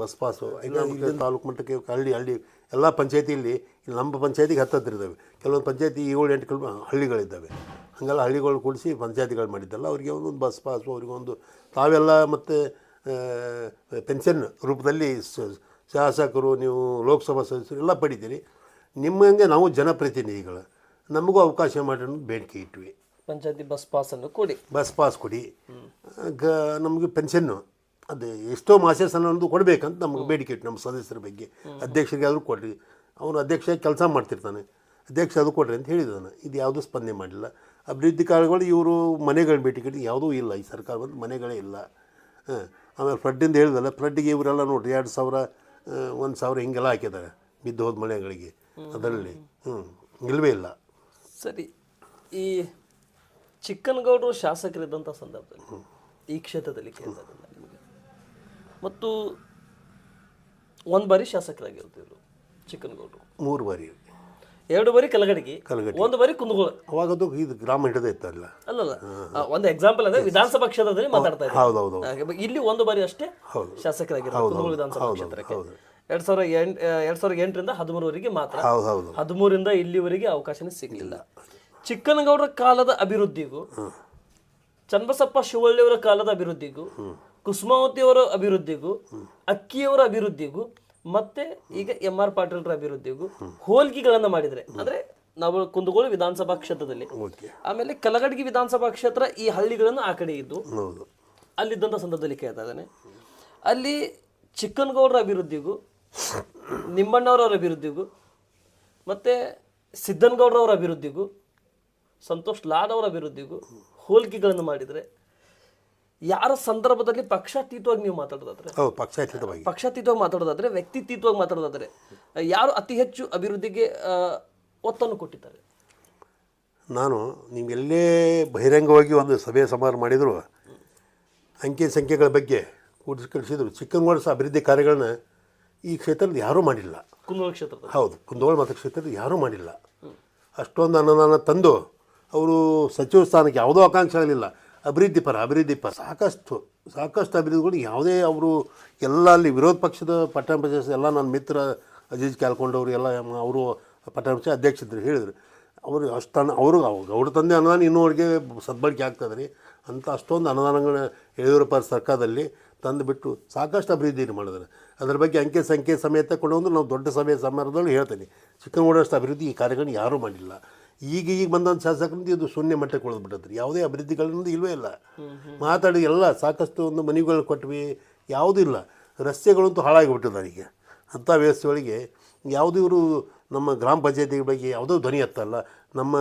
ಬಸ್ ಪಾಸು ಈಗ ಇಲ್ಲಿ ತಾಲೂಕು ಮಟ್ಟಕ್ಕೆ ಹಳ್ಳಿ ಹಳ್ಳಿ ಎಲ್ಲ ಪಂಚಾಯತಿಯಲ್ಲಿ ಇಲ್ಲಿ ನಮ್ಮ ಪಂಚಾಯತಿಗೆ ಹತ್ತು ಹತ್ತಿರ ಇದ್ದಾವೆ. ಕೆಲವೊಂದು ಪಂಚಾಯತಿ ಏಳು ಎಂಟು ಕಿಲೋ ಹಳ್ಳಿಗಳಿದ್ದಾವೆ. ಹಾಗೆಲ್ಲ ಹಳ್ಳಿಗಳು ಕೂಡಿಸಿ ಪಂಚಾಯತಿಗಳು ಮಾಡಿದ್ದಲ್ಲ ಅವರಿಗೆ ಒಂದೊಂದು ಬಸ್ ಪಾಸು ಅವ್ರಿಗೆ ಒಂದು ತಾವೆಲ್ಲ ಮತ್ತು ಪೆನ್ಷನ್ ರೂಪದಲ್ಲಿ ಶಾಸಕರು ನೀವು ಲೋಕಸಭಾ ಸದಸ್ಯರು ಎಲ್ಲ ಪಡಿತೀರಿ. ನಿಮ್ಮಂಗೆ ನಾವು ಜನಪ್ರತಿನಿಧಿಗಳು. ನಮಗೂ ಅವಕಾಶ ಮಾಡೋಣ ಬೇಡಿಕೆ ಇಟ್ವಿ. ಪಂಚಾಯತಿ ಬಸ್ ಪಾಸನ್ನು ಕೊಡಿ. ಬಸ್ ಪಾಸ್ ಕೊಡಿ. ಗ ನಮಗೆ ಪೆನ್ಷನ್ನು ಅದು ಎಷ್ಟೋ ಮಾಸೆಸ್ ಅನ್ನೋದು ಕೊಡಬೇಕಂತ ನಮಗೆ ಬೇಡಿಕೆ ಇಟ್ಟು ನಮ್ಮ ಸದಸ್ಯರ ಬಗ್ಗೆ. ಅಧ್ಯಕ್ಷರಿಗೆ ಆದರೂ ಕೊಡ್ರಿ. ಅವನು ಅಧ್ಯಕ್ಷ ಕೆಲಸ ಮಾಡ್ತಿರ್ತಾನೆ. ಅಧ್ಯಕ್ಷ ಅದು ಕೊಡ್ರಿ ಅಂತ ಹೇಳಿದಾನೆ ಇದು ಯಾವುದೂ ಸ್ಪಂದನೆ ಮಾಡಿಲ್ಲ. ಅಭಿವೃದ್ಧಿ ಕಾರ್ಯಗಳು ಇವರು ಮನೆಗಳು ಭೇಟಿ ಕಟ್ಟಿ ಯಾವುದೂ ಇಲ್ಲ. ಈ ಸರ್ಕಾರ ಬಂದು ಮನೆಗಳೇ ಇಲ್ಲ. ಹಾಂ ಆಮೇಲೆ ಫ್ಲಡ್ಡಿಂದ ಹೇಳಿದಲ್ಲ ಫ್ಲಡ್ಡಿಗೆ ಇವರೆಲ್ಲ ನೋಡಿರಿ ಎರಡು ಸಾವಿರ ಒಂದು ಸಾವಿರ ಹಿಂಗೆಲ್ಲ ಹಾಕಿದ್ದಾರೆ ಬಿದ್ದು ಹೋದ ಮನೆಗಳಿಗೆ. ಅದರಲ್ಲಿ ಹ್ಞೂ ಇಲ್ಲವೇ ಇಲ್ಲ. ಸರಿ ಈ ಚಿಕ್ಕನಗೌಡರು ಶಾಸಕರಿದ್ದಂಥ ಸಂದರ್ಭದಲ್ಲಿ ಈ ಕ್ಷೇತ್ರದಲ್ಲಿ ಕೇಳಿದಾಗ ನಿಮಗೆ. ಮತ್ತು ಒಂದು ಬಾರಿ ಶಾಸಕರಾಗಿರ್ತಿದ್ರು ಚಿಕ್ಕನಗೌಡರು. ಮೂರು ಬಾರಿ. ಎರಡು ಬಾರಿ ಕಲಗಡಿಗೆ ಕಲಗಡಿ. ಒಂದು ಬಾರಿ ಕುಂದಗೋಳ. ಅವಾಗದು ಇದು ಗ್ರಾಮ ಹಿಡಿದ ಇತ್ತಲ್ಲ ಅಲ್ಲಲ್ಲ ಒಂದು ಎಕ್ಸಾಂಪಲ್ ಅಂದ್ರೆ ವಿಧಾನಸಭಾ ಕ್ಷೇತ್ರದಲ್ಲಿ ಮಾತಾಡ್ತಾ ಇದ್ದಾರೆ ಹೌದು ಹೌದು ಇಲ್ಲಿ ಒಂದು ಬಾರಿ ಅಷ್ಟೇ ಹೌದು. ಶಾಸಕರಾಗಿದ್ದಾರೆ ಕುಂದಗೋಳ ವಿಧಾನಸಭಾ ಕ್ಷೇತ್ರಕ್ಕೆ. ಎರಡ್ ಸಾವಿರ ಎಂಟ್ ಎರಡ್ ಸಾವಿರದ ಎಂಟರಿಂದ ಹದಿಮೂರವರೆಗೆ ಮಾತ್ರ ಹೌದು ಹೌದು. ಹದಿಮೂರಿಂದ ಇಲ್ಲಿವರೆಗೆ ಅವಕಾಶನೇ ಸಿಗಲಿಲ್ಲ. ಚಿಕ್ಕನಗೌಡರ ಕಾಲದ ಅಭಿವೃದ್ಧಿಗೂ ಚನ್ನಬಸಪ್ಪ ಶಿವಳ್ಳಿಯವರ ಕಾಲದ ಅಭಿವೃದ್ಧಿಗೂ ಕುಸುಮಾವತಿಯವರ ಅಭಿವೃದ್ಧಿಗೂ ಅಕ್ಕಿಯವರ ಅಭಿವೃದ್ಧಿಗೂ ಮತ್ತೆ ಈಗ ಎಂ ಆರ್ ಪಾಟೀಲ್ರ ಅಭಿವೃದ್ಧಿಗೂ ಹೋಲಿಕೆಗಳನ್ನ ಮಾಡಿದರೆ. ಅಂದ್ರೆ ನಾವು ಕುಂದಗೋಳ ವಿಧಾನಸಭಾ ಕ್ಷೇತ್ರದಲ್ಲಿ. ಆಮೇಲೆ ಕಲಗಡಗಿ ವಿಧಾನಸಭಾ ಕ್ಷೇತ್ರ ಈ ಹಳ್ಳಿಗಳನ್ನು ಆ ಕಡೆ ಇದ್ದು ಅಲ್ಲಿದ್ದಂಥ ಸಂದರ್ಭದಲ್ಲಿ ಕೇಳ್ತಾ ಇದ್ದಾನೆ. ಅಲ್ಲಿ ಚಿಕ್ಕನಗೌಡರ ಅಭಿವೃದ್ಧಿಗೂ ನಿಮ್ಮಣ್ಣವರವರ ಅಭಿವೃದ್ಧಿಗೂ ಮತ್ತು ಸಿದ್ದನಗೌಡರವರ ಅಭಿವೃದ್ಧಿಗೂ ಸಂತೋಷ್ ಲಾಡ್ ಅವರ ಅಭಿವೃದ್ಧಿಗೂ ಹೋಲಿಕೆಗಳನ್ನು ಮಾಡಿದರೆ ಯಾರ ಸಂದರ್ಭದಲ್ಲಿ ಪಕ್ಷಾತೀತವಾಗಿ ನೀವು ಮಾತಾಡೋದಾದ್ರೆ? ಹೌದು ಪಕ್ಷಾತೀತವಾಗಿ. ಪಕ್ಷಾತೀತವಾಗಿ ಮಾತಾಡೋದಾದ್ರೆ ವ್ಯಕ್ತಿತ್ವವಾಗಿ ಮಾತಾಡೋದಾದ್ರೆ ಯಾರು ಅತಿ ಹೆಚ್ಚು ಅಭಿವೃದ್ಧಿಗೆ ಒತ್ತನ್ನು ಕೊಟ್ಟಿದ್ದಾರೆ? ನಾನು ನೀವೆಲ್ಲೇ ಬಹಿರಂಗವಾಗಿ ಒಂದು ಸಭೆ ಸಮಾರಂಭ ಮಾಡಿದರೂ. ಅಂಕಿ ಸಂಖ್ಯೆಗಳ ಬಗ್ಗೆ ಕೂಡಿಸಿ ಕಳಿಸಿದ್ರು ಚಿಕ್ಕನಗೌಡ ಸಹ ಅಭಿವೃದ್ಧಿ ಕಾರ್ಯಗಳನ್ನ ಈ ಕ್ಷೇತ್ರದ ಯಾರೂ ಮಾಡಿಲ್ಲ. ಕುಂದಗೋಳ ಕ್ಷೇತ್ರ ಹೌದು ಕುಂದಗೋಳ ಮತಕ್ಷೇತ್ರದ ಯಾರೂ ಮಾಡಿಲ್ಲ. ಅಷ್ಟೊಂದು ಅನುದಾನ ತಂದು ಅವರು ಸಚಿವ ಸ್ಥಾನಕ್ಕೆ ಯಾವುದೋ ಆಕಾಂಕ್ಷೆ ಆಗಲಿಲ್ಲ. ಅಭಿವೃದ್ಧಿ ಪರ ಅಭಿವೃದ್ಧಿ ಪರ. ಸಾಕಷ್ಟು ಸಾಕಷ್ಟು ಅಭಿವೃದ್ಧಿಗಳು ಯಾವುದೇ ಅವರು ಎಲ್ಲ ಅಲ್ಲಿ ವಿರೋಧ ಪಕ್ಷದ ಪಂಚಾಯತ್ ಎಲ್ಲ ನನ್ನ ಮಿತ್ರ ಅಜೀಜ್ ಕ್ಯಾಲ್ಕೊಂಡವ್ರು ಎಲ್ಲ ಅವರು ಪಟ್ಟಣ ಪಂಚಾಯತ್ ಇದ್ರು ಹೇಳಿದರು. ಅವರು ಅಷ್ಟು ಅವರು ಅವ್ರ ತಂದೆ ಅನುದಾನ ಇನ್ನೂವರೆಗೆ ಸದ್ಬಳಕೆ ಆಗ್ತದೆ ರೀ ಅಂತ ಅಷ್ಟೊಂದು ಅನುದಾನಗಳನ್ನ ಯಡಿಯೂರಪ್ಪ ಸರ್ಕಾರದಲ್ಲಿ ತಂದುಬಿಟ್ಟು ಸಾಕಷ್ಟು ಅಭಿವೃದ್ಧಿಯನ್ನು ಮಾಡಿದ್ರು ಅದರ ಬಗ್ಗೆ ಅಂಕೆ ಸಂಖ್ಯೆ ಸಮೇತ ಕೊಡೋದು ನಾವು ದೊಡ್ಡ ಸಭೆ ಸಮಾರಂಭದಲ್ಲಿ ಹೇಳ್ತೀನಿ ಚಿಕ್ಕನಗೌಡಷ್ಟು ಅಭಿವೃದ್ಧಿ ಈ ಕಾರ್ಯಗಳನ್ನ ಯಾರೂ ಮಾಡಿಲ್ಲ. ಈಗ ಈಗ ಬಂದಂಥ ಶಾಸಕರಿಂದ ಇದು ಶೂನ್ಯ ಮಟ್ಟಕ್ಕೆ ಉಳಿದ್ಬಿಟ್ಟದ್ರಿ. ಯಾವುದೇ ಅಭಿವೃದ್ಧಿಗಳಿಂದ ಇಲ್ಲವೇ ಇಲ್ಲ. ಮಾತಾಡಿ ಎಲ್ಲ ಸಾಕಷ್ಟು ಒಂದು ಮನೆಗಳು ಕೊಟ್ವಿ ಯಾವುದೂ ಇಲ್ಲ. ರಸ್ತೆಗಳಂತೂ ಹಾಳಾಗಿಬಿಟ್ಟಿದೆ ನನಗೆ. ಅಂಥ ವ್ಯವಸ್ಥೆಗಳಿಗೆ ಯಾವುದೂ ಇವರು ನಮ್ಮ ಗ್ರಾಮ ಪಂಚಾಯತಿ ಬಗ್ಗೆ ಯಾವುದೋ ಧ್ವನಿ ಎತ್ತಲ್ಲ ನಮ್ಮ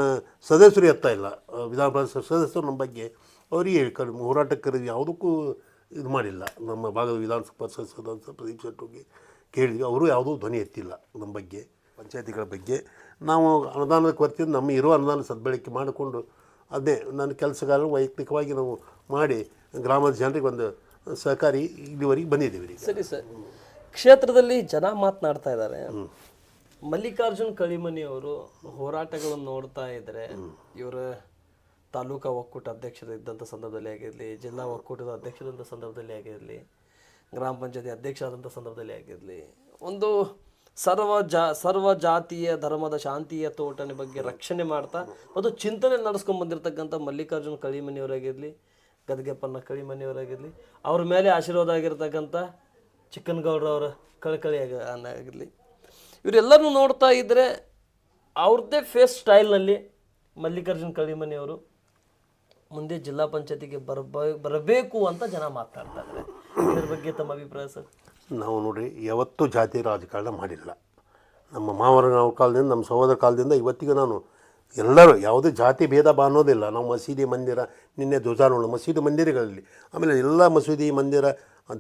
ಸದಸ್ಯರು ಎತ್ತ ಇಲ್ಲ. ವಿಧಾನ ಪರಿಷತ್ ಸದಸ್ಯರು ನಮ್ಮ ಬಗ್ಗೆ ಅವರಿಗೆ ಹೋರಾಟಕ್ಕೆ ಯಾವುದಕ್ಕೂ ಇದು ಮಾಡಿಲ್ಲ. ನಮ್ಮ ಭಾಗದ ವಿಧಾನಸಭಾ ಸದಸ್ಯ ಪ್ರದೀಪ್ ಶೆಟ್ಟಿಗೆ ಕೇಳಿದ್ವಿ. ಅವರು ಯಾವುದೂ ಧ್ವನಿ ಎತ್ತಿಲ್ಲ ನಮ್ಮ ಬಗ್ಗೆ ಪಂಚಾಯತಿಗಳ ಬಗ್ಗೆ. ನಾವು ಅನುದಾನದ ಕೊರತೆಯಿಂದ ನಮ್ಮ ಇರೋ ಅನುದಾನ ಸದ್ಬಳಕೆ ಮಾಡಿಕೊಂಡು ಅದೇ ನನ್ನ ಕೆಲಸಗಾರರು ವೈಯಕ್ತಿಕವಾಗಿ ನಾವು ಮಾಡಿ ಗ್ರಾಮದ ಜನರಿಗೆ ಒಂದು ಸಹಕಾರಿ ಇಲ್ಲಿವರೆಗೆ ಬಂದಿದ್ದೀವಿ ಸರಿ ಸರ್. ಕ್ಷೇತ್ರದಲ್ಲಿ ಜನ ಮಾತನಾಡ್ತಾ ಇದ್ದಾರೆ. ಮಲ್ಲಿಕಾರ್ಜುನ್ ಕಳಿಮನಿ ಅವರು ಹೋರಾಟಗಳನ್ನು ನೋಡ್ತಾ ಇದ್ರೆ ಇವರ ತಾಲೂಕಾ ಒಕ್ಕೂಟ ಅಧ್ಯಕ್ಷರಿದ್ದಂಥ ಸಂದರ್ಭದಲ್ಲಿ ಆಗಿರಲಿ ಜಿಲ್ಲಾ ಒಕ್ಕೂಟದ ಅಧ್ಯಕ್ಷರಂಥ ಸಂದರ್ಭದಲ್ಲಿ ಆಗಿರಲಿ ಗ್ರಾಮ ಪಂಚಾಯತಿ ಅಧ್ಯಕ್ಷರಾದಂಥ ಸಂದರ್ಭದಲ್ಲಿ ಆಗಿರಲಿ ಒಂದು ಸರ್ವ ಜಾ, ಸರ್ವ ಜಾತಿಯ ಧರ್ಮದ ಶಾಂತಿಯ ತೋಟನೆ ಬಗ್ಗೆ ರಕ್ಷಣೆ ಮಾಡ್ತಾ ಮತ್ತು ಚಿಂತನೆ ನಡೆಸ್ಕೊಂಡ್ ಬಂದಿರತಕ್ಕಂಥ ಮಲ್ಲಿಕಾರ್ಜುನ ಕಳಿಮನಿಯವರಾಗಿರಲಿ, ಗದಗೆಪ್ಪನ ಕಳಿಮನಿಯವರಾಗಿರಲಿ, ಅವ್ರ ಮೇಲೆ ಆಶೀರ್ವಾದ ಆಗಿರ್ತಕ್ಕಂಥ ಚಿಕ್ಕನಗೌಡ್ರವರ ಕಳಕಳಿ ಆಗ ಆಗಿರಲಿ ಇವರೆಲ್ಲರೂ ನೋಡ್ತಾ ಇದ್ದರೆ ಅವ್ರದ್ದೇ ಫೇಸ್ ಸ್ಟೈಲ್ನಲ್ಲಿ ಮಲ್ಲಿಕಾರ್ಜುನ ಕಳಿಮನಿಯವರು ಮುಂದೆ ಜಿಲ್ಲಾ ಪಂಚಾಯತಿಗೆ ಬರಬ, ಬರಬೇಕು ಅಂತ ಜನ ಮಾತಾಡ್ತಾ ಇದ್ದಾರೆ. ಇದ್ರ ಬಗ್ಗೆ ತಮ್ಮ ಅಭಿಪ್ರಾಯ ಸರ್? ನಾವು ನೋಡಿರಿ ಯಾವತ್ತೂ ಜಾತಿ ರಾಜಕಾರಣ ಮಾಡಿಲ್ಲ. ನಮ್ಮ ಮಾವರ ಕಾಲದಿಂದ, ನಮ್ಮ ಸಹೋದರ ಕಾಲದಿಂದ ಇವತ್ತಿಗೂ ನಾನು ಎಲ್ಲರೂ ಯಾವುದೇ ಜಾತಿ ಭೇದ ಅನ್ನೋದಿಲ್ಲ. ನಾವು ಮಸೀದಿ ಮಂದಿರ, ನಿನ್ನೆ ಧ್ವಜಾರೋಹಣ, ಮಸೀದಿ ಮಂದಿರಗಳಲ್ಲಿ. ಆಮೇಲೆ ಎಲ್ಲ ಮಸೀದಿ ಮಂದಿರ,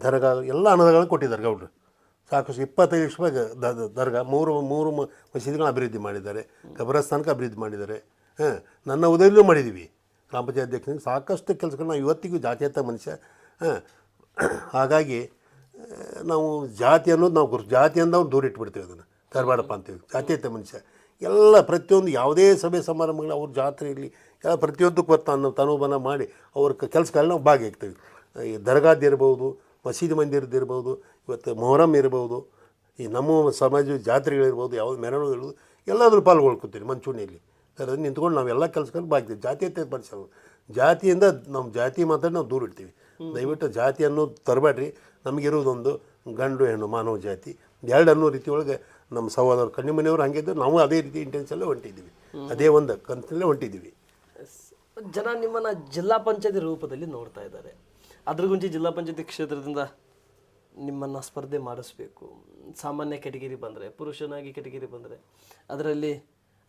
ದರ್ಗಾ, ಎಲ್ಲ ಅನುದಾನಗಳನ್ನು ಕೊಟ್ಟಿದ್ದಾರೆ ಗೌಡ್ರು. ಸಾಕಷ್ಟು ಇಪ್ಪತ್ತೈದು ದ- ದರ್ಗಾ, ಮೂರು ಮೂರು ಮಸೀದಿಗಳನ್ನ ಅಭಿವೃದ್ಧಿ ಮಾಡಿದ್ದಾರೆ. ಕಬರಸ್ಥಾನಕ್ಕೆ ಅಭಿವೃದ್ಧಿ ಮಾಡಿದ್ದಾರೆ. ಹಾಂ, ನನ್ನ ಉದಯಲ್ಲೂ ಮಾಡಿದ್ದೀವಿ. ಗ್ರಾಮ ಪಂಚಾಯತ್ ಅಧ್ಯಕ್ಷನಿಗೆ ಸಾಕಷ್ಟು ಕೆಲಸಗಳನ್ನ ಇವತ್ತಿಗೂ ಜಾತ್ಯತ ಮನುಷ್ಯ ಹಾಗಾಗಿ ನಾವು ಜಾತಿ ಅನ್ನೋದು ನಾವು ಗುರು, ಜಾತಿ ಅಂದ ಅವ್ನು ದೂರ ಇಟ್ಬಿಡ್ತೀವಿ ಅದನ್ನು. ತರಬೇಡಪ್ಪ ಅಂತೀವಿ ಅಂತ ಮನುಷ್ಯ. ಎಲ್ಲ ಪ್ರತಿಯೊಂದು ಯಾವುದೇ ಸಭೆ ಸಮಾರಂಭಗಳು ಅವ್ರ ಜಾತ್ರೆ ಇರಲಿ, ಎಲ್ಲ ಪ್ರತಿಯೊಂದಕ್ಕೂ ತಾನು ತನುಬನ ಮಾಡಿ ಅವ್ರ ಕೆಲಸಗಳನ್ನ ನಾವು ಭಾಗಿಯಾಗ್ತೀವಿ. ಈ ದರ್ಗಾದ್ದು ಇರ್ಬೋದು, ಮಸೀದಿ ಮಂದಿರದ್ದು ಇರ್ಬೋದು, ಇವತ್ತು ಮೊಹರಂ ಇರ್ಬೋದು, ಈ ನಮ್ಮ ಸಮಾಜ ಜಾತ್ರೆಗಳಿರ್ಬೋದು ಯಾವ್ದು ಇರ್ಬೋದು, ಎಲ್ಲಾದರೂ ಪಾಲ್ಗೊಳ್ಕೊತೀವಿ ಮಂಚೂಣಿಯಲ್ಲಿ. ನಾವು ನಿಂತ್ಕೊಂಡು ನಾವೆಲ್ಲ ಕೆಲಸಗಳು ಬಾಗ್ತೀವಿ ಜಾತಿಯತೆ ಪರಿಸರ ಜಾತಿಯಿಂದ ನಮ್ಮ ಜಾತಿ ಮಾತ್ರ ನಾವು ದೂರ ಇಡ್ತೀವಿ. ದಯವಿಟ್ಟು ಜಾತಿ ಅನ್ನೋದು ತರಬೇಡ್ರಿ. ನಮಗಿರೋದೊಂದು ಗಂಡು ಹೆಣ್ಣು ಮಾನವ ಜಾತಿ. ಎರಡು ಅನ್ನೋ ರೀತಿ ಒಳಗೆ ನಮ್ಮ ಸಹೋದರ ಕಣ್ಣಿಮನೆಯವರು ಹಂಗಿದ್ದು ನಾವು ಅದೇ ರೀತಿ ಇಂಟೆನ್ಸಲ್ಲೇ ಹೊಂಟಿದ್ದೀವಿ. ಅದೇ ಒಂದು ಕಂತಲ್ಲೇ ಹೊಂಟಿದ್ದೀವಿ. ಜನ ನಿಮ್ಮನ್ನ ಜಿಲ್ಲಾ ಪಂಚಾಯತಿ ರೂಪದಲ್ಲಿ ನೋಡ್ತಾ ಇದ್ದಾರೆ. ಅದ್ರ ಗುಂಚಿ ಜಿಲ್ಲಾ ಪಂಚಾಯತಿ ಕ್ಷೇತ್ರದಿಂದ ನಿಮ್ಮನ್ನ ಸ್ಪರ್ಧೆ ಮಾಡಿಸ್ಬೇಕು. ಸಾಮಾನ್ಯ ಕೆಟಗಿರಿ ಬಂದರೆ ಪುರುಷನಾಗಿ ಕೆಟಗಿರಿ ಬಂದರೆ ಅದರಲ್ಲಿ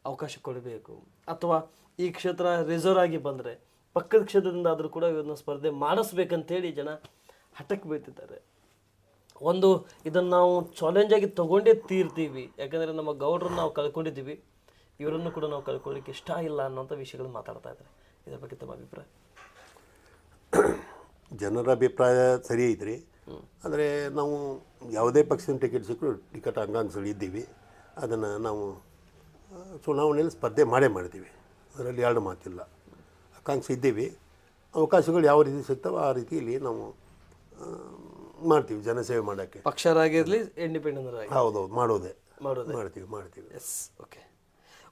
ಅವಕಾಶ ಕೊಡಬೇಕು. ಅಥವಾ ಈ ಕ್ಷೇತ್ರ ರಿಸರ್ವ್ ಆಗಿ ಬಂದರೆ ಪಕ್ಕದ ಕ್ಷೇತ್ರದಿಂದ ಆದರೂ ಕೂಡ ಇವನ್ನ ಸ್ಪರ್ಧೆ ಮಾಡಿಸ್ಬೇಕಂತೇಳಿ ಜನ ಹಠಕ್ಕೆ ಬೀಳ್ತಿದ್ದಾರೆ. ಒಂದು ಇದನ್ನು ನಾವು ಚಾಲೆಂಜ್ ಆಗಿ ತಗೊಂಡೇ ತೀರ್ತೀವಿ. ಯಾಕಂದರೆ ನಮ್ಮ ಗೌಡ್ರನ್ನ ನಾವು ಕಳ್ಕೊಂಡಿದ್ದೀವಿ. ಇವರನ್ನು ಕೂಡ ನಾವು ಕಳ್ಕೊಳ್ಳಿಕ್ಕೆ ಇಷ್ಟ ಇಲ್ಲ ಅನ್ನೋಂಥ ವಿಷಯಗಳನ್ನು ಮಾತಾಡ್ತಾ ಇದ್ದಾರೆ. ಇದರ ಬಗ್ಗೆ ತಮ್ಮ ಅಭಿಪ್ರಾಯ? ಜನರ ಅಭಿಪ್ರಾಯ ಸರಿ ಐತ್ರಿ. ಆದರೆ ನಾವು ಯಾವುದೇ ಪಕ್ಷದ ಟಿಕೆಟ್ ಸಿಕ್ಕಲು ಟಿಕೆಟ್ ಅಂಗಾಂಶಗಳು ಇದ್ದೀವಿ. ಅದನ್ನು ನಾವು ಚುನಾವಣೆಯಲ್ಲಿ ಸ್ಪರ್ಧೆ ಮಾಡೇ ಮಾಡ್ತೀವಿ. ಅದರಲ್ಲಿ ಎರಡು ಮಾತಿಲ್ಲ. ಆಕಾಂಕ್ಷೆ ಇದ್ದೀವಿ ಅವಕಾಶಗಳು ಯಾವ ರೀತಿ ಸಿಗ್ತವೆ ಆ ರೀತಿಯಲ್ಲಿ ನಾವು ಮಾಡ್ತೀವಿ ಜನಸೇವೆ ಮಾಡೋಕ್ಕೆ. ಪಕ್ಷರಾಗಿರಲಿ ಇಂಡಿಪೆಂಡೆಂಟ್ ಹೌದೌದು ಮಾಡೋದೇ. ಮಾಡೋದು. ಮಾಡ್ತೀವಿ ಮಾಡ್ತೀವಿ. ಎಸ್ ಓಕೆ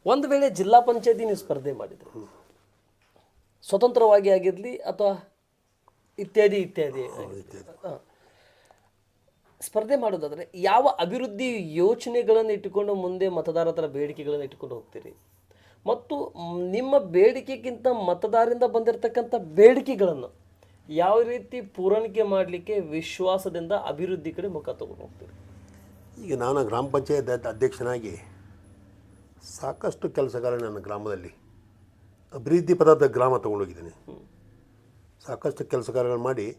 ಒಂದು ವೇಳೆ ಜಿಲ್ಲಾ ಪಂಚಾಯತಿ ನೀವು ಸ್ಪರ್ಧೆ ಮಾಡಿದ್ರೆ ಸ್ವತಂತ್ರವಾಗಿ ಆಗಿರಲಿ ಅಥವಾ ಇತ್ಯಾದಿ ಇತ್ಯಾದಿ. ಸ್ಪರ್ಧೆ ಮಾಡೋದಾದರೆ ಯಾವ ಅಭಿವೃದ್ಧಿ ಯೋಚನೆಗಳನ್ನು ಇಟ್ಟುಕೊಂಡು ಮುಂದೆ ಮತದಾರರ ಬೇಡಿಕೆಗಳನ್ನು ಇಟ್ಟುಕೊಂಡು ಹೋಗ್ತೀರಿ? ಮತ್ತು ನಿಮ್ಮ ಬೇಡಿಕೆಗಿಂತ ಮತದಾರರಿಂದ ಬಂದಿರತಕ್ಕಂಥ ಬೇಡಿಕೆಗಳನ್ನು ಯಾವ ರೀತಿ ಪೂರೈಕೆ ಮಾಡಲಿಕ್ಕೆ ವಿಶ್ವಾಸದಿಂದ ಅಭಿವೃದ್ಧಿ ಕಡೆ ಮುಖ ತಗೊಂಡು ಹೋಗ್ತೀರಿ? ಈಗ ನಾನು ಗ್ರಾಮ ಪಂಚಾಯತ್ ಅದ್- ಅಧ್ಯಕ್ಷನಾಗಿ ಸಾಕಷ್ಟು ಕೆಲಸಗಾರ ನನ್ನ ಗ್ರಾಮದಲ್ಲಿ ಅಭಿವೃದ್ಧಿ ಪದಾರ್ಥ ಗ್ರಾಮ ತೊಗೊಂಡೋಗಿದ್ದೀನಿ. ಸಾಕಷ್ಟು ಕೆಲಸಗಾರಗಳು ಮಾಡಿ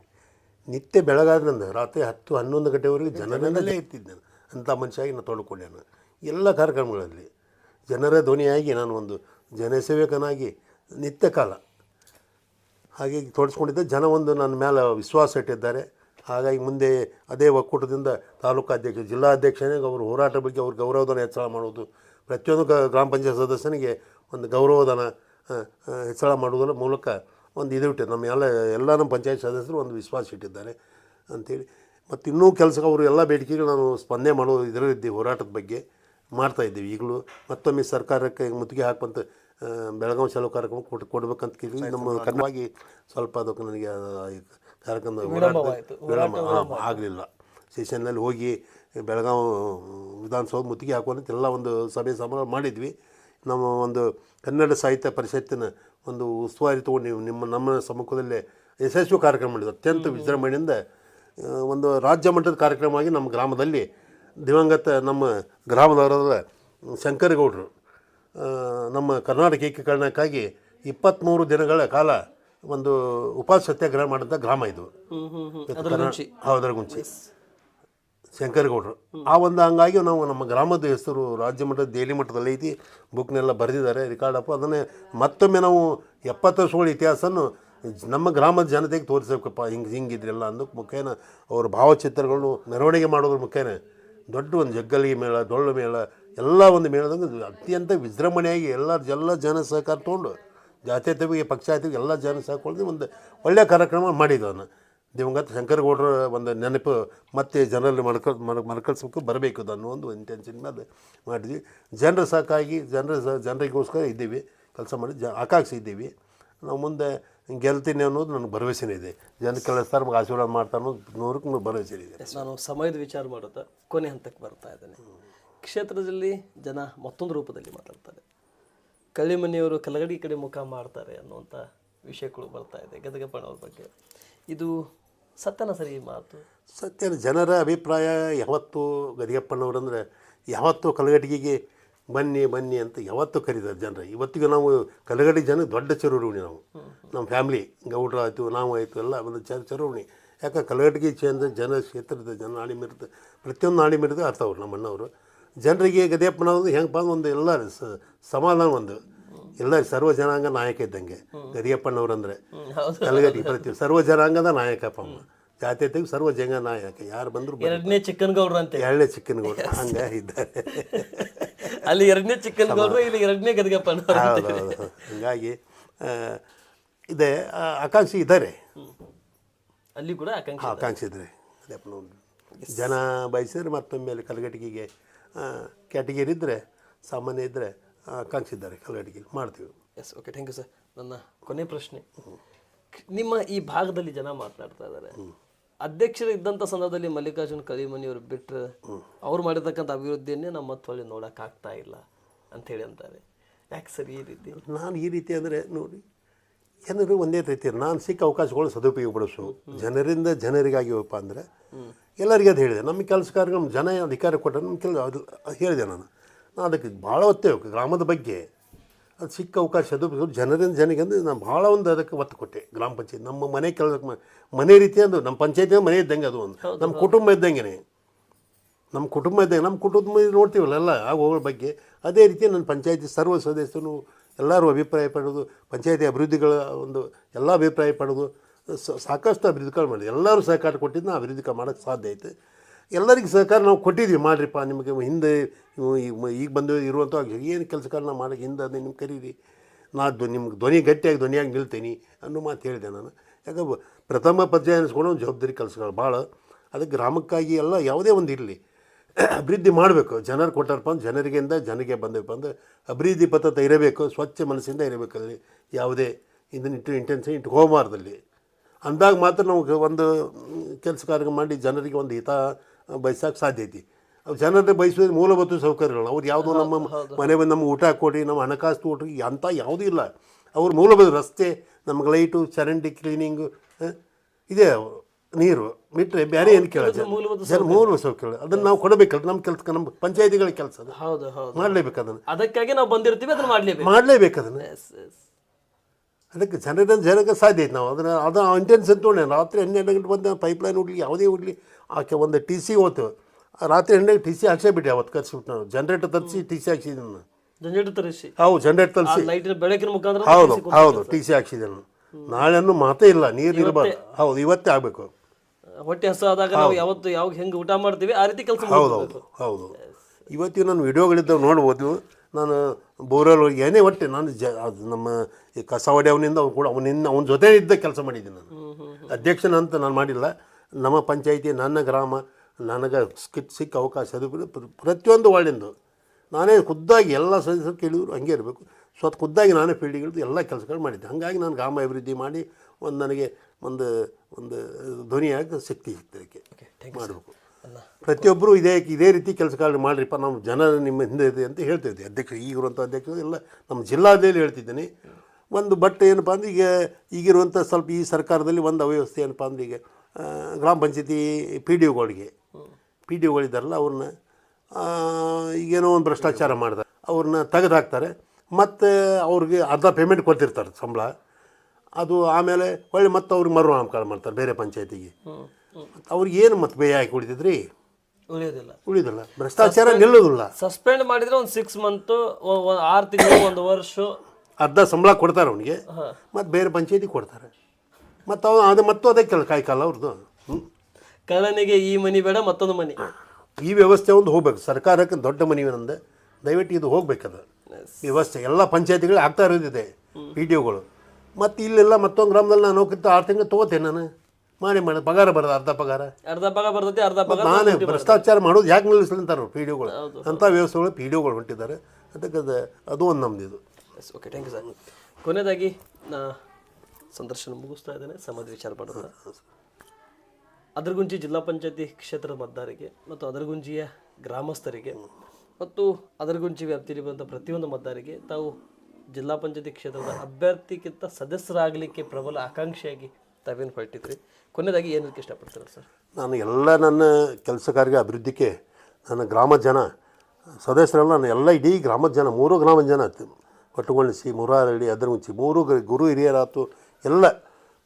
ನಿತ್ಯ ಬೆಳಗಾದ್ರಿಂದ ರಾತ್ರಿ ಹತ್ತು ಹನ್ನೊಂದು ಗಂಟೆವರೆಗೆ ಜನರಲ್ಲೇ ಇರ್ತಿದ್ದೆ. ನಾನು ಅಂಥ ಮನುಷ್ಯಾಗಿ ನಾನು ತೊಳ್ಕೊಂಡೆ ನಾನು. ಎಲ್ಲ ಕಾರ್ಯಕ್ರಮಗಳಲ್ಲಿ ಜನರ ಧ್ವನಿಯಾಗಿ ನಾನು ಒಂದು ಜನಸೇವಕನಾಗಿ ನಿತ್ಯ ಕಾಲ ಹಾಗೆ ತೋರಿಸ್ಕೊಂಡಿದ್ದೆ. ಜನ ಒಂದು ನನ್ನ ಮೇಲೆ ವಿಶ್ವಾಸ ಇಟ್ಟಿದ್ದಾರೆ. ಹಾಗಾಗಿ ಮುಂದೆ ಅದೇ ಒಕ್ಕೂಟದಿಂದ ತಾಲೂಕು ಅಧ್ಯಕ್ಷ ಜಿಲ್ಲಾ ಅಧ್ಯಕ್ಷನೇ ಅವರು ಹೋರಾಟ ಬಗ್ಗೆ ಅವ್ರ ಗೌರವಧನ ಹೆಚ್ಚಳ ಮಾಡೋದು ಪ್ರತಿಯೊಂದು ಗ್ರಾಮ ಪಂಚಾಯತ್ ಸದಸ್ಯನಿಗೆ ಒಂದು ಗೌರವಧನ ಹೆಚ್ಚಳ ಮಾಡುವುದರ ಮೂಲಕ ಒಂದು ಇದು ಇಟ್ಟಿದೆ ನಮ್ಮ ಎಲ್ಲ ಎಲ್ಲ ನಮ್ಮ ಪಂಚಾಯತ್ ಸದಸ್ಯರು ಒಂದು ವಿಶ್ವಾಸ ಇಟ್ಟಿದ್ದಾರೆ ಅಂಥೇಳಿ ಮತ್ತು ಇನ್ನೂ ಕೆಲಸ ಅವರು ಎಲ್ಲ ಬೇಡಿಕೆಗಳು ನಾನು ಸ್ಪಂದನೆ ಮಾಡೋ ಇದರಲ್ಲಿದ್ದೆ ಹೋರಾಟದ ಬಗ್ಗೆ. ಮಾಡ್ತಾ ಇದ್ದೀವಿ. ಈಗಲೂ ಮತ್ತೊಮ್ಮೆ ಸರ್ಕಾರಕ್ಕೆ ಮುತ್ತಿಗೆ ಹಾಕುವಂತ ಬೆಳಗಾವಿ ಚಲೋ ಕಾರ್ಯಕ್ರಮ ಕೊಟ್ಟು ಕೊಡ್ಬೇಕಂತ ಕೇಳಿ ನಮ್ಮ ಕನ್ನವಾಗಿ ಸ್ವಲ್ಪ ಅದಕ್ಕೆ ನನಗೆ ಕಾರ್ಯಕ್ರಮ. ವಿಳಂಬ ಆಗಲಿಲ್ಲ. ಸೆಷನ್ನಲ್ಲಿ ಹೋಗಿ ಬೆಳಗಾವಿ ವಿಧಾನಸೌಧ ಮುತ್ತಿಗೆ ಹಾಕುವಂತ ಎಲ್ಲ ಒಂದು ಸಭೆ ಸಮಾರಂಭ ಮಾಡಿದ್ವಿ. ನಮ್ಮ ಒಂದು ಕನ್ನಡ ಸಾಹಿತ್ಯ ಪರಿಷತ್ತಿನ ಒಂದು ಉಸ್ತುವಾರಿ ತೊಗೊಂಡು ನೀವು ನಿಮ್ಮ ನಮ್ಮ ಸಮ್ಮುಖದಲ್ಲೇ ಯಶಸ್ವಿ ಕಾರ್ಯಕ್ರಮ ಮಾಡಿದ್ರು ಅತ್ಯಂತ ವಿಜೃಂಭಣೆಯಿಂದ ಒಂದು ರಾಜ್ಯ ಮಟ್ಟದ ಕಾರ್ಯಕ್ರಮವಾಗಿ ನಮ್ಮ ಗ್ರಾಮದಲ್ಲಿ ದಿವಂಗತ ನಮ್ಮ ಗ್ರಾಮದವರಾದ ಶಂಕರಗೌಡರು ನಮ್ಮ ಕರ್ನಾಟಕ ಏಕೀಕರಣಕ್ಕಾಗಿ ಇಪ್ಪತ್ತ್ಮೂರು ದಿನಗಳ ಕಾಲ ಒಂದು ಉಪವಾಸ ಸತ್ಯಾಗ್ರಹ ಮಾಡಿದ ಗ್ರಾಮ ಇದು. ಹ್ಮ್ ಹ್ಮ್ ಹ್ಮ್. ಅದರ ಹೌದರ ಗುಂಚಿ ಶಂಕರಗೌಡರು. ಆ ಒಂದು ಹಂಗಾಗಿ ನಾವು ನಮ್ಮ ಗ್ರಾಮದ ಹೆಸರು ರಾಜ್ಯ ಮಟ್ಟದ ದೇಲಿ ಮಟ್ಟದಲ್ಲಿ ಐತಿ. ಬುಕ್ನೆಲ್ಲ ಬರೆದಿದ್ದಾರೆ ಅಪ್ಪ. ಅದನ್ನೇ ಮತ್ತೊಮ್ಮೆ ನಾವು ಎಪ್ಪತ್ತು ವರ್ಷಗಳ ಇತಿಹಾಸವನ್ನು ನಮ್ಮ ಗ್ರಾಮದ ಜನತೆಗೆ ತೋರಿಸಬೇಕಪ್ಪ. ಹಿಂಗೆ ಹಿಂಗಿದ್ರೆಲ್ಲ ಅಂದಕ್ಕೆ ಮುಖೇನ ಅವ್ರ ಭಾವಚಿತ್ರಗಳನ್ನು ಮೆರವಣಿಗೆ ಮಾಡೋದ್ರ ಮುಖೇನ ದೊಡ್ಡ ಒಂದು ಜಗ್ಗಲಿ ಮೇಳ ಡೊಳ್ಳು ಮೇಳ, ಎಲ್ಲ ಒಂದು ಮೇಳದಂಗೆ ಅತ್ಯಂತ ವಿಜೃಂಭಣೆಯಾಗಿ ಎಲ್ಲ ಎಲ್ಲ ಜನ ಸಹಕಾರ ತೊಗೊಂಡು ಜಾತ್ಯತೆಗೆ ಪಕ್ಷಾತೀತವಾಗಿ ಎಲ್ಲ ಜನ ಸಹಕೊಂಡು ಒಂದು ಒಳ್ಳೆಯ ಕಾರ್ಯಕ್ರಮ ಮಾಡಿದ್ದವನ್ನ ದಿವಂಗತ ಶಂಕರಗೌಡರ ಒಂದು ನೆನಪು ಮತ್ತೆ ಜನರಲ್ಲಿ ಮರಕ ಮರಕಳಿಸ್ಬೇಕು ಬರಬೇಕು ಅನ್ನೋ ಒಂದು ಇಂಟೆನ್ಷನ್ ಮೇಲೆ ಮಾಡಿದ್ವಿ. ಜನರ ಸಾಕಾಗಿ ಜನರ ಜನರಿಗೋಸ್ಕರ ಇದ್ದೀವಿ, ಕೆಲಸ ಮಾಡಿ, ಜ ಆಕಾಂಕ್ಷೆ ನಾವು ಮುಂದೆ ಗೆಲ್ತೀನಿ ಅನ್ನೋದು ನನಗೆ ಭರವಸೆನೇ ಇದೆ. ಜನ ಕೆಲಸ ನಮ್ಗೆ ಆಶೀರ್ವಾದ ಮಾಡ್ತಾ ಅನ್ನೋದು ನೂರಕ್ಕೆ ನೂರು ಭರವಸೆ ಇದೆ. ನಾನು ಸಮಯದ ವಿಚಾರ ಮಾಡುತ್ತಾ ಕೊನೆ ಹಂತಕ್ಕೆ ಬರ್ತಾ ಇದ್ದೇನೆ. ಕ್ಷೇತ್ರದಲ್ಲಿ ಜನ ಮತ್ತೊಂದು ರೂಪದಲ್ಲಿ ಮಾತಾಡ್ತಾರೆ. ಕಳ್ಳಿಮನೆಯವರು ಕಲಗಡಿ ಕಡೆ ಮುಖ ಮಾಡ್ತಾರೆ ಅನ್ನುವಂಥ ವಿಷಯಗಳು ಬರ್ತಾ ಇದೆ ಗದಗಪ್ಪನವ್ರ ಬಗ್ಗೆ. ಇದು ಸತ್ಯನ ಸರಿ ಮಾತು? ಸತ್ಯ ಜನರ ಅಭಿಪ್ರಾಯ ಯಾವತ್ತೂ ಗದಿಯಪ್ಪನವರಂದ್ರೆ ಯಾವತ್ತೂ ಕಲಗಟ್ಟಿಗೆಗೆ ಬನ್ನಿ ಬನ್ನಿ ಅಂತ ಯಾವತ್ತೂ ಕರೀತಾರೆ ಜನರು. ಇವತ್ತಿಗೂ ನಾವು ಕಲಗಡಿ ಜನ ದೊಡ್ಡ ಚರುವಣಿ ನಾವು. ನಮ್ಮ ಫ್ಯಾಮ್ಲಿ ಗೌಡ್ರ ಆಯಿತು ನಾವು ಆಯಿತು ಎಲ್ಲ ಒಂದು ಚ ಚರುವಣಿ ಯಾಕೆ ಕಲಗಡಿಗೆ ಚಂದ ಜನ ಕ್ಷೇತ್ರದ ಜನ ನಾಡಿ ಮಿರ್ದು ಪ್ರತಿಯೊಂದು ಅರ್ಥ ಅರ್ಥವ್ರು ನಮ್ಮ ಅಣ್ಣವರು. ಜನರಿಗೆ ಗದಿಯಪ್ಪನವ್ರದ್ದು ಹೆಂಗಪ್ಪ ಅಂದ್ರೆ ಒಂದು ಎಲ್ಲ ಸಮಾಧಾನ ಒಂದು. ಎಲ್ಲ ಸರ್ವ ಜನಾಂಗ ನಾಯಕ ಇದ್ದಂಗೆ. ಗದಿಯಪ್ಪನವ್ರು ಅಂದರೆ. ಕಲಗಡಿ ಪ್ರತಿ ಸರ್ವ ಜನಾಂಗದ ನಾಯಕಪ್ಪ ಅಮ್ಮ ಜಾತ್ಯತೆಗೆ ಸರ್ವ ಜನ ನಾಯಕ. ಯಾರು ಬಂದರು. ಎರಡನೇ ಚಿಕ್ಕನ್ ಗೌಡ್ರ ಅಂತ. ಎರಡನೇ ಚಿಕ್ಕನಗೌಡ ಹಂಗೆ ಇದ್ದಾರೆ. ಅಲ್ಲಿ ಎರಡನೇ ಚಿಕ್ಕನ್ ಗೌಡ್ರು ಇಲ್ಲಿ ಎರಡನೇ ಗದಗಪ್ಪ ಹೌದು. ಇದೆ ಆಕಾಂಕ್ಷಿ ಇದ್ದಾರೆ. ಅಲ್ಲಿ ಕೂಡ ಆಕಾಂಕ್ಷೆ ಆಕಾಂಕ್ಷಿ ಇದ್ದಾರೆ. ಜನ ಬಯಸಿದ್ರೆ ಮತ್ತೊಮ್ಮೆ ಮೇಲೆ ಕಲಗಟ್ಟಿಗೆಗೆ ಕ್ಯಾಟಗಿರಿ ಇದ್ದರೆ ಸಾಮಾನ್ಯ ಇದ್ದರೆ ಆಕಾಂಕ್ಷಿ ಇದ್ದಾರೆ ಕಲಗಟ್ಟಿಗೆ ಮಾಡ್ತೀವಿ. Yes okay thank you sir ನನ್ನ ಕೊನೆ ಪ್ರಶ್ನೆ. ನಿಮ್ಮ ಈ ಭಾಗದಲ್ಲಿ ಜನ ಮಾತನಾಡ್ತಾ ಇದ್ದಾರೆ. ಅಧ್ಯಕ್ಷರು ಇದ್ದಂಥ ಸಂದರ್ಭದಲ್ಲಿ ಮಲ್ಲಿಕಾರ್ಜುನ್ ಕಲಿಮನಿಯವರು ಬಿಟ್ಟರೆ ಅವ್ರು ಮಾಡಿರ್ತಕ್ಕಂಥ ಅಭಿವೃದ್ಧಿಯನ್ನೇ ನಮ್ಮ ಮತ್ತೆ ನೋಡೋಕ್ಕಾಗ್ತಾ ಇಲ್ಲ ಅಂಥೇಳಿ ಅಂತಾರೆ. ಯಾಕೆ ಸರ್ ಈ ರೀತಿ? ನಾನು ಈ ರೀತಿ ಅಂದರೆ ನೋಡಿ, ಜನರು ಒಂದೇ ರೀತಿ ನಾನು ಸಿಕ್ಕ ಅವಕಾಶಗಳು ಸದುಪಯೋಗಪಡಿಸು ಜನರಿಂದ ಜನರಿಗಾಗಿವಪ್ಪ ಅಂದರೆ ಎಲ್ಲರಿಗೆ ಅದು ಹೇಳಿದೆ. ನಮ್ಮ ಕೆಲಸ ನಮ್ಮ ಜನ ಅಧಿಕಾರ ಕೊಟ್ಟರೆ ನಮ್ಮ ಕೆಲಸ ಅದು ಹೇಳಿದೆ ನಾನು. ನಾನು ಅದಕ್ಕೆ ಭಾಳ ಒತ್ತೆ ಗ್ರಾಮದ ಬಗ್ಗೆ. ಅದು ಸಿಕ್ಕ ಅವಕಾಶ ಅದು ಜನರಿಂದ ಜನರಿಗೆ ಅಂದರೆ ನಾನು ಭಾಳ ಒಂದು ಅದಕ್ಕೆ ಒತ್ತು ಕೊಟ್ಟೆ ಗ್ರಾಮ ಪಂಚಾಯತ್. ನಮ್ಮ ಮನೆ ಕೆಲಸ ಮನೆ ರೀತಿ ಅದು ನಮ್ಮ ಪಂಚಾಯತಿ ಮನೆ ಇದ್ದಂಗೆ ಅದು ಒಂದು. ನಮ್ಮ ಕುಟುಂಬ ಇದ್ದಂಗೆ ನಮ್ಮ ಕುಟುಂಬ ಇದ್ದಂಗೆ ನಮ್ಮ ಕುಟುಂಬ ನೋಡ್ತೀವಲ್ಲ ಎಲ್ಲ ಹೋಗೋ ಬಗ್ಗೆ. ಅದೇ ರೀತಿ ನನ್ನ ಪಂಚಾಯತಿ ಸರ್ವ ಸದಸ್ಯರು ಎಲ್ಲರೂ ಅಭಿಪ್ರಾಯ ಪಡೋದು ಪಂಚಾಯತಿ ಅಭಿವೃದ್ಧಿಗಳ ಒಂದು ಎಲ್ಲ ಅಭಿಪ್ರಾಯ ಪಡೋದು ಸಾಕಷ್ಟು ಅಭಿವೃದ್ಧಿಗಳು ಮಾಡಿದ್ವಿ ಎಲ್ಲರೂ ಸಹಕಾರ ಕೊಟ್ಟಿದ್ದು ನಾವು ಅಭಿವೃದ್ಧಿ ಮಾಡೋಕ್ಕೆ ಸಾಧ್ಯ ಐತೆ. ಎಲ್ಲರಿಗೂ ಸಹಕಾರ ನಾವು ಕೊಟ್ಟಿದ್ದೀವಿ. ಮಾಡಿರಿಪ್ಪ, ನಿಮಗೆ ಹಿಂದೆ ಈಗ ಬಂದು ಇರುವಂಥ ಏನು ಕೆಲಸಕಾರ ನಾವು ಮಾಡಿ ಹಿಂದೆ ಅದೇ ನಿಮ್ಗೆ ಕರೀರಿ. ನಾ ಧ್ವ, ನಿಮ್ಗೆ ಧ್ವನಿ ಗಟ್ಟಿಯಾಗಿ ಧ್ವನಿಯಾಗಿ ನಿಲ್ತೀನಿ ಅನ್ನೋ ಮಾತು ಹೇಳಿದೆ ನಾನು. ಯಾಕಂದ್ರೆ ಪ್ರಥಮ ಪರ್ಯಾಯ ಅನಿಸ್ಕೊಂಡು ಒಂದು ಜವಾಬ್ದಾರಿ ಕೆಲಸಗಳು ಭಾಳ. ಅದಕ್ಕೆ ಗ್ರಾಮಕ್ಕಾಗಿ ಎಲ್ಲ ಯಾವುದೇ ಒಂದು ಇರಲಿ. ಅಭಿವೃದ್ಧಿ ಮಾಡಬೇಕು. ಜನರು ಕೊಟ್ಟಾರಪ್ಪ ಅಂದ್ರೆ ಜನರಿಗಿಂದ ಜನಕ್ಕೆ ಬಂದಪ್ಪ ಅಂದರೆ ಅಭಿವೃದ್ಧಿ ಪದ್ಧತ ಇರಬೇಕು. ಸ್ವಚ್ಛ ಮನಸ್ಸಿಂದ ಇರಬೇಕಲ್ಲಿ ಯಾವುದೇ ಇದನ್ನು ಇಟ್ಟು ಇಂಟೆನ್ಷನ್ ಇಟ್ಕೋಬಾರ್ದಲ್ಲಿ ಅಂದಾಗ ಮಾತ್ರ ನಾವು ಒಂದು ಕೆಲಸ ಕಾರ್ಯ ಮಾಡಿ ಜನರಿಗೆ ಒಂದು ಹಿತ ಬಯಸಕ್ಕೆ ಸಾಧ್ಯ ಐತಿ. ಅವು ಜನರನ್ನ ಬಯಸೋದು ಮೂಲಭೂತ ಸೌಕರ್ಯಗಳು. ಅವ್ರು ಯಾವುದೋ ನಮ್ಮ ಮನೆ ಬಂದು ನಮ್ಗೆ ಊಟ ಕೊಡಿ ನಮ್ಮ ಹಣಕಾಸು ಊಟ ಅಂಥ ಯಾವುದೂ ಇಲ್ಲ. ಅವ್ರ ಮೂಲಭೂತ ರಸ್ತೆ ನಮ್ಗೆ ಲೈಟು ಚರಂಡಿ ಕ್ಲೀನಿಂಗು ಇದೆ ನೀರು ಬಿಟ್ಟರೆ ಬೇರೆ ಏನು ಕೇಳೋದು ಮೂಲಭೂತ ಜನ ಮೂಲಭೂತ ಸೌಕರ್ಯ. ಅದನ್ನು ನಾವು ಕೊಡಬೇಕಲ್ಲ ನಮ್ಮ ಕೆಲಸ ನಮ್ಮ ಪಂಚಾಯತಿಗಳ ಕೆಲಸ ಅದು. ಹೌದು ಹೌದು. ಮಾಡಲೇಬೇಕು ಅದನ್ನು. ಅದಕ್ಕಾಗಿ ನಾವು ಬಂದಿರ್ತೀವಿ ಅದನ್ನ ಮಾಡಲೇಬೇಕು. ಮಾಡಲೇಬೇಕು ಅದನ್ನು. ಅದಕ್ಕೆ ಜನರ ಜನಕ್ಕೆ ಸಾಧ್ಯ ಐತೆ ನಾವು. ಅದನ್ನು ಅದು ಇಂಟೆನ್ಷನ್ ತೊಗೊಂಡೆ ರಾತ್ರಿ ಹನ್ನೆರಡು ಗಂಟೆ ಬಂದು ಪೈಪ್ಲೈನ್ ಉಡ್ಲಿ ಯಾವುದೇ ಉಡ್ಲಿ ಆಕೆ ಒಂದು ಟಿ ಸಿ ಹೋತು ರಾತ್ರಿ ಹನ್ನೆರಡು ಟಿ ಸಿ ಹಾಕ್ಸೇಬಿಟ್ಟೆ ಅವತ್ತು ಕರ್ಸಿಬಿಟ್ಟು ನಾವು ಜನ್ರೇಟರ್ ತರಿಸಿ ಟಿ ಸಿ ಹಾಕ್ಸಿದ್ದೀನಿ ನಾನು. ಜಂಜಾಟ ತರಿಸಿ? ಹೌದು ಜನ್ರೇಟ್ ತರಿಸಿ. ಲೈಟಿನ ಬೆಳಕಿನ ಮುಖಾಂತರ ಹೌದು ಹೌದು ಟಿ ಸಿ ಹಾಕ್ಸಿದೆ ನಾನು. ನಾಳೆನೂ ಮಾತೇ ಇಲ್ಲ ನೀರು ಇರಬಾರ್ದು. ಹೌದು ಇವತ್ತೇ ಆಗಬೇಕು. ಹೊಟ್ಟೆ ಹಸು ಆದಾಗ ನಾವು ಯಾವತ್ತು ಯಾವಾಗ ಹೆಂಗೆ ಊಟ ಮಾಡ್ತೀವಿ ಆ ರೀತಿ ಕೆಲಸ ಹೌದು ಹೌದು ಹೌದು. ಇವತ್ತಿಗೆ ನಾನು ವಿಡಿಯೋಗಳಿದ್ದಾವೆ ನೋಡ್ಬೋದು. ನಾನು ಬೋರಲ್ಲಿ ಹೋಗಿ ಏನೇ ಒಟ್ಟೆ ನಾನು ಜ ಅದು ನಮ್ಮ ಈ ಕಸ ಹೊಡೆಯವನಿಂದ ಅವ್ನು ಕೂಡ ಅವನಿಂದ ಅವನ ಜೊತೆ ಇದ್ದ ಕೆಲಸ ಮಾಡಿದ್ದೀನಿ ನಾನು. ಅಧ್ಯಕ್ಷನ ಅಂತ ನಾನು ಮಾಡಿಲ್ಲ. ನಮ್ಮ ಪಂಚಾಯಿತಿ ನನ್ನ ಗ್ರಾಮ ನನಗೆ ಸ್ಕಿಟ್ ಸಿಕ್ಕ ಅವಕಾಶ ಅದು ಪ್ರ- ಪ್ರತಿಯೊಂದು ವಾರ್ಡಿಂದು ನಾನೇ ಖುದ್ದಾಗಿ ಎಲ್ಲ ಸದಸ್ಯರು ಕೇಳಿದ್ರು ಹಂಗೆ ಇರಬೇಕು. ಸ್ವತಃ ಖುದ್ದಾಗಿ ನಾನೇ ಫೀಲ್ಡಿಗಿಳಿದು ಎಲ್ಲ ಕೆಲಸಗಳು ಮಾಡಿದ್ದೆ. ಹಾಗಾಗಿ ನಾನು ಗ್ರಾಮ ಅಭಿವೃದ್ಧಿ ಮಾಡಿ ಒಂದು ನನಗೆ ಒಂದು ಒಂದು ಧ್ವನಿಯಾಗಿ ಶಕ್ತಿ ಸಿಗ್ತದಕ್ಕೆ ಮಾಡಬೇಕು. ಪ್ರತಿಯೊಬ್ಬರು ಇದೇ ಇದೇ ರೀತಿ ಕೆಲಸಗಳು ಮಾಡಿರಿಪ್ಪ ನಮ್ಮ ಜನ ನಿಮ್ಮ ಹಿಂದೆ ಇದೆ ಅಂತ ಹೇಳ್ತಿದ್ದೆ. ಅಧ್ಯಕ್ಷ ಈಗಿರುವಂಥ ಅಧ್ಯಕ್ಷರು ಎಲ್ಲ ನಮ್ಮ ಜಿಲ್ಲಾದಲ್ಲಿ ಹೇಳ್ತಿದ್ದೀನಿ. ಒಂದು ಬಟ್ ಏನಪ್ಪ ಅಂದ್ರೆ ಈಗ ಈಗಿರುವಂಥ ಸ್ವಲ್ಪ ಈ ಸರ್ಕಾರದಲ್ಲಿ ಒಂದು ಅವ್ಯವಸ್ಥೆ ಏನಪ್ಪ ಅಂದ್ರೆ ಈಗ ಗ್ರಾಮ ಪಂಚಾಯತಿ ಪಿ ಡಿ ಒಗಳಿಗೆ ಪಿ ಡಿ ಒಗಳಿದ್ದಾರಲ್ಲ ಅವ್ರನ್ನ ಈಗೇನೋ ಒಂದು ಭ್ರಷ್ಟಾಚಾರ ಮಾಡ್ತಾರೆ. ಅವ್ರನ್ನ ತೆಗೆದು ಹಾಕ್ತಾರೆ ಮತ್ತು ಅವ್ರಿಗೆ ಅರ್ಧ ಪೇಮೆಂಟ್ ಕೊಡ್ತಿರ್ತಾರೆ ಸಂಬಳ. ಅದು ಆಮೇಲೆ ಹೊಳ್ಳಿ ಮತ್ತೆ ಅವ್ರಿಗೆ ಮರು ನಾಮಕರಣ ಮಾಡ್ತಾರೆ ಬೇರೆ ಪಂಚಾಯತಿಗೆ. ಅವ್ರಿಗೆ ಏನು ಮತ್ತೆ ಬೇಯ ಹಾಕಿ ಉಳಿದಿದ್ರಿ? ಉಳಿಯೋದಿಲ್ಲ. ಉಳಿದಿಲ್ಲ. ಭ್ರಷ್ಟಾಚಾರ ನಿಲ್ಲೋದಿಲ್ಲ ಸಸ್ಪೆಂಡ್ ಮಾಡಿದ್ರೆ ಒಂದು ಸಿಕ್ಸ್ ಮಂತು ಆರು ತಿಂಗಳು ಒಂದು ವರ್ಷ. ಅರ್ಧ ಸಂಬಳ ಕೊಡ್ತಾರೆ ಅವನಿಗೆ. ಮತ್ತು ಬೇರೆ ಪಂಚಾಯತಿ ಕೊಡ್ತಾರೆ. ಮತ್ತು ಅದು ಮತ್ತು ಅದೇ ಕೆಲ ಕಾಲ ಅವ್ರದ್ದು ಹ್ಞೂ ಕಳ್ಳನಿಗೆ ಈ ಮನಿ ಬೇಡ ಮತ್ತೊಂದು ಮನಿ. ಈ ವ್ಯವಸ್ಥೆ ಒಂದು ಹೋಗ್ಬೇಕು. ಸರ್ಕಾರಕ್ಕೆ ದೊಡ್ಡ ಮನವಿನಂದೆ ದಯವಿಟ್ಟು ಇದು ಹೋಗ್ಬೇಕದು ವ್ಯವಸ್ಥೆ ಎಲ್ಲ ಪಂಚಾಯತಿಗಳು ಆಗ್ತಾ ಇರೋದಿದೆ ಪಿ ಡಿ ಒಗಳು ಮತ್ತು ಇಲ್ಲೆಲ್ಲ ಮತ್ತೊಂದು ಗ್ರಾಮದಲ್ಲಿ ನಾನು ಹೋಗಿತ್ತು ಆರು ತಿಂಗಳು ತೊಗೋತೇನೆ ನಾನು. ಮಾಡಿ ಮಾಡಿ. ಪಗಾರ ಬರೋದು ಅರ್ಧ ಪಗಾರ. ಅರ್ಧ ಪಗಾರ ಬರ್ತೈತಿ ಅರ್ಧ ಪಗಾರ ನಾನೇ ಭ್ರಷ್ಟಾಚಾರ ಮಾಡೋದು ಯಾಕೆ ನಿಲ್ಲಿಸ್ಲಂತಾರೆ ಪಿ ಡಿ ಒಗಳು ಅಂಥ ವ್ಯವಸ್ಥೆಗಳು ಪಿ ಡಿ ಒಗಳು ಹೊಂಟಿದ್ದಾರೆ ಅದಕ್ಕೆ ಅದು ಅದು ಒಂದು ನಮ್ದು ಇದು. ಓಕೆ ಥ್ಯಾಂಕ್ ಯು ಸರ್ ಕೊನೆಯದಾಗಿ ನಾ ಸಂದರ್ಶನ ಮುಗಿಸ್ತಾ ಇದ್ದೇನೆ. ಸಮಾಜ ವಿಚಾರ ಮಾಡೋಣ. ಅದರಗುಂಜಿ ಜಿಲ್ಲಾ ಪಂಚಾಯತಿ ಕ್ಷೇತ್ರದ ಮತದಾರರಿಗೆ ಮತ್ತು ಅದರಗುಂಜಿಯ ಗ್ರಾಮಸ್ಥರಿಗೆ ಮತ್ತು ಅದರಗುಂಜಿ ವ್ಯಾಪ್ತಿಯಲ್ಲಿ ಬಂದ ಪ್ರತಿಯೊಂದು ಮತದಾರರಿಗೆ ತಾವು ಜಿಲ್ಲಾ ಪಂಚಾಯತಿ ಕ್ಷೇತ್ರದ ಅಭ್ಯರ್ಥಿಗಿಂತ ಸದಸ್ಯರಾಗಲಿಕ್ಕೆ ಪ್ರಬಲ ಆಕಾಂಕ್ಷೆಯಾಗಿ ತಾವೇನು ಹೊರಟಿದ್ರಿ? ಕೊನೆಯದಾಗಿ ಏನಕ್ಕೆ ಇಷ್ಟಪಡ್ತೀರ ಸರ್? ನಾನು ಎಲ್ಲ ನನ್ನ ಕೆಲಸ ಕಾರ್ಯ ಅಭಿವೃದ್ಧಿಗೆ ನನ್ನ ಗ್ರಾಮ ಜನ, ಸದಸ್ಯರೆಲ್ಲ ನಾನು ಎಲ್ಲ ಇಡೀ ಗ್ರಾಮದ ಜನ, ಮೂರು ಗ್ರಾಮದ ಜನ ಕೊಟ್ಟುಗೊಳಿಸಿ ಮುರಾರಳ್ಳಿ ಅದರಮುಚ್ಚಿ ಮೂರು ಗುರು ಹಿರಿಯರಾತು ಎಲ್ಲ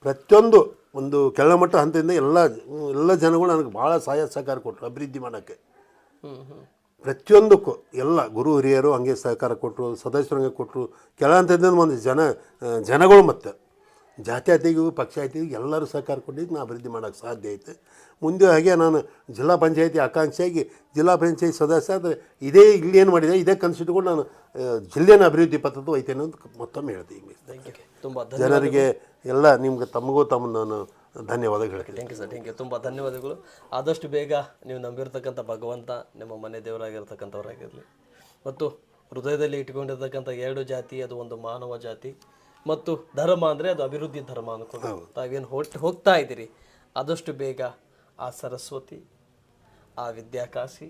ಪ್ರತಿಯೊಂದು ಒಂದು ಕೆಳಮಟ್ಟ ಹಂತದಿಂದ ಎಲ್ಲ ಎಲ್ಲ ಜನಗಳು ನನಗೆ ಭಾಳ ಸಹಾಯ ಸಹಕಾರ ಕೊಟ್ಟರು, ಅಭಿವೃದ್ಧಿ ಮಾಡೋಕ್ಕೆ. ಪ್ರತಿಯೊಂದಕ್ಕೂ ಎಲ್ಲ ಗುರು ಹಿರಿಯರು ಹಂಗೆ ಸಹಕಾರ ಕೊಟ್ಟರು, ಸದಸ್ಯರು ಹಂಗೆ ಕೊಟ್ಟರು, ಕೆಳ ಹಂತದಿಂದ ಒಂದು ಜನ, ಜನಗಳು ಮತ್ತು. ಜಾತ್ಯಾತಿಗೂ, ಪಕ್ಷಾತಿಗೂ ಎಲ್ಲರೂ ಸಹಕಾರ ಕೊಟ್ಟಿದ್ದು ನಾನು ಅಭಿವೃದ್ಧಿ ಮಾಡೋಕ್ಕೆ ಸಾಧ್ಯ ಐತೆ. ಮುಂದೆ ಹಾಗೆ ನಾನು ಜಿಲ್ಲಾ ಪಂಚಾಯತಿ ಆಕಾಂಕ್ಷಿಯಾಗಿ ಜಿಲ್ಲಾ ಪಂಚಾಯತಿ ಸದಸ್ಯ ಆದರೆ ಇದೇ ಇಲ್ಲಿ ಏನು ಮಾಡಿದೆ ಇದೇ ಕನಸಿಟ್ಟುಕೊಂಡು ನಾನು ಜಿಲ್ಲೆಯನ್ನು ಜಿಲ್ಲೆನ ಅಭಿವೃದ್ಧಿ ಪಥದ ಒಯ್ತೇನೆ ಅಂತ ಮತ್ತೊಮ್ಮೆ ಹೇಳ್ತೀನಿ ಥ್ಯಾಂಕ್ ಯು ತುಂಬ ಜನರಿಗೆ ಎಲ್ಲ ನಿಮ್ಗೆ ತಮಗೂ ತಮ್ಮ ನಾನು ಧನ್ಯವಾದಗಳು thank you sir thank you ತುಂಬ ಧನ್ಯವಾದಗಳು. ಆದಷ್ಟು ಬೇಗ ನೀವು ನಂಬಿರ್ತಕ್ಕಂಥ ಭಗವಂತ ನಿಮ್ಮ ಮನೆ ದೇವರಾಗಿರ್ತಕ್ಕಂಥವ್ರಾಗಿರಲಿ. ಮತ್ತು ಹೃದಯದಲ್ಲಿ ಇಟ್ಕೊಂಡಿರ್ತಕ್ಕಂಥ ಎರಡು ಜಾತಿ ಅದು ಒಂದು ಮಾನವ ಜಾತಿ. ಮತ್ತು ಧರ್ಮ ಅಂದರೆ ಅದು ಅಭಿವೃದ್ಧಿ ಧರ್ಮ ಅನ್ಕೊಂಡು. ತಾವೇನು ಹೊಟ್ಟು ಹೋಗ್ತಾ ಇದ್ದೀರಿ ಆದಷ್ಟು ಬೇಗ ಆ ಸರಸ್ವತಿ ಆ ವಿದ್ಯಾಕಾಶಿ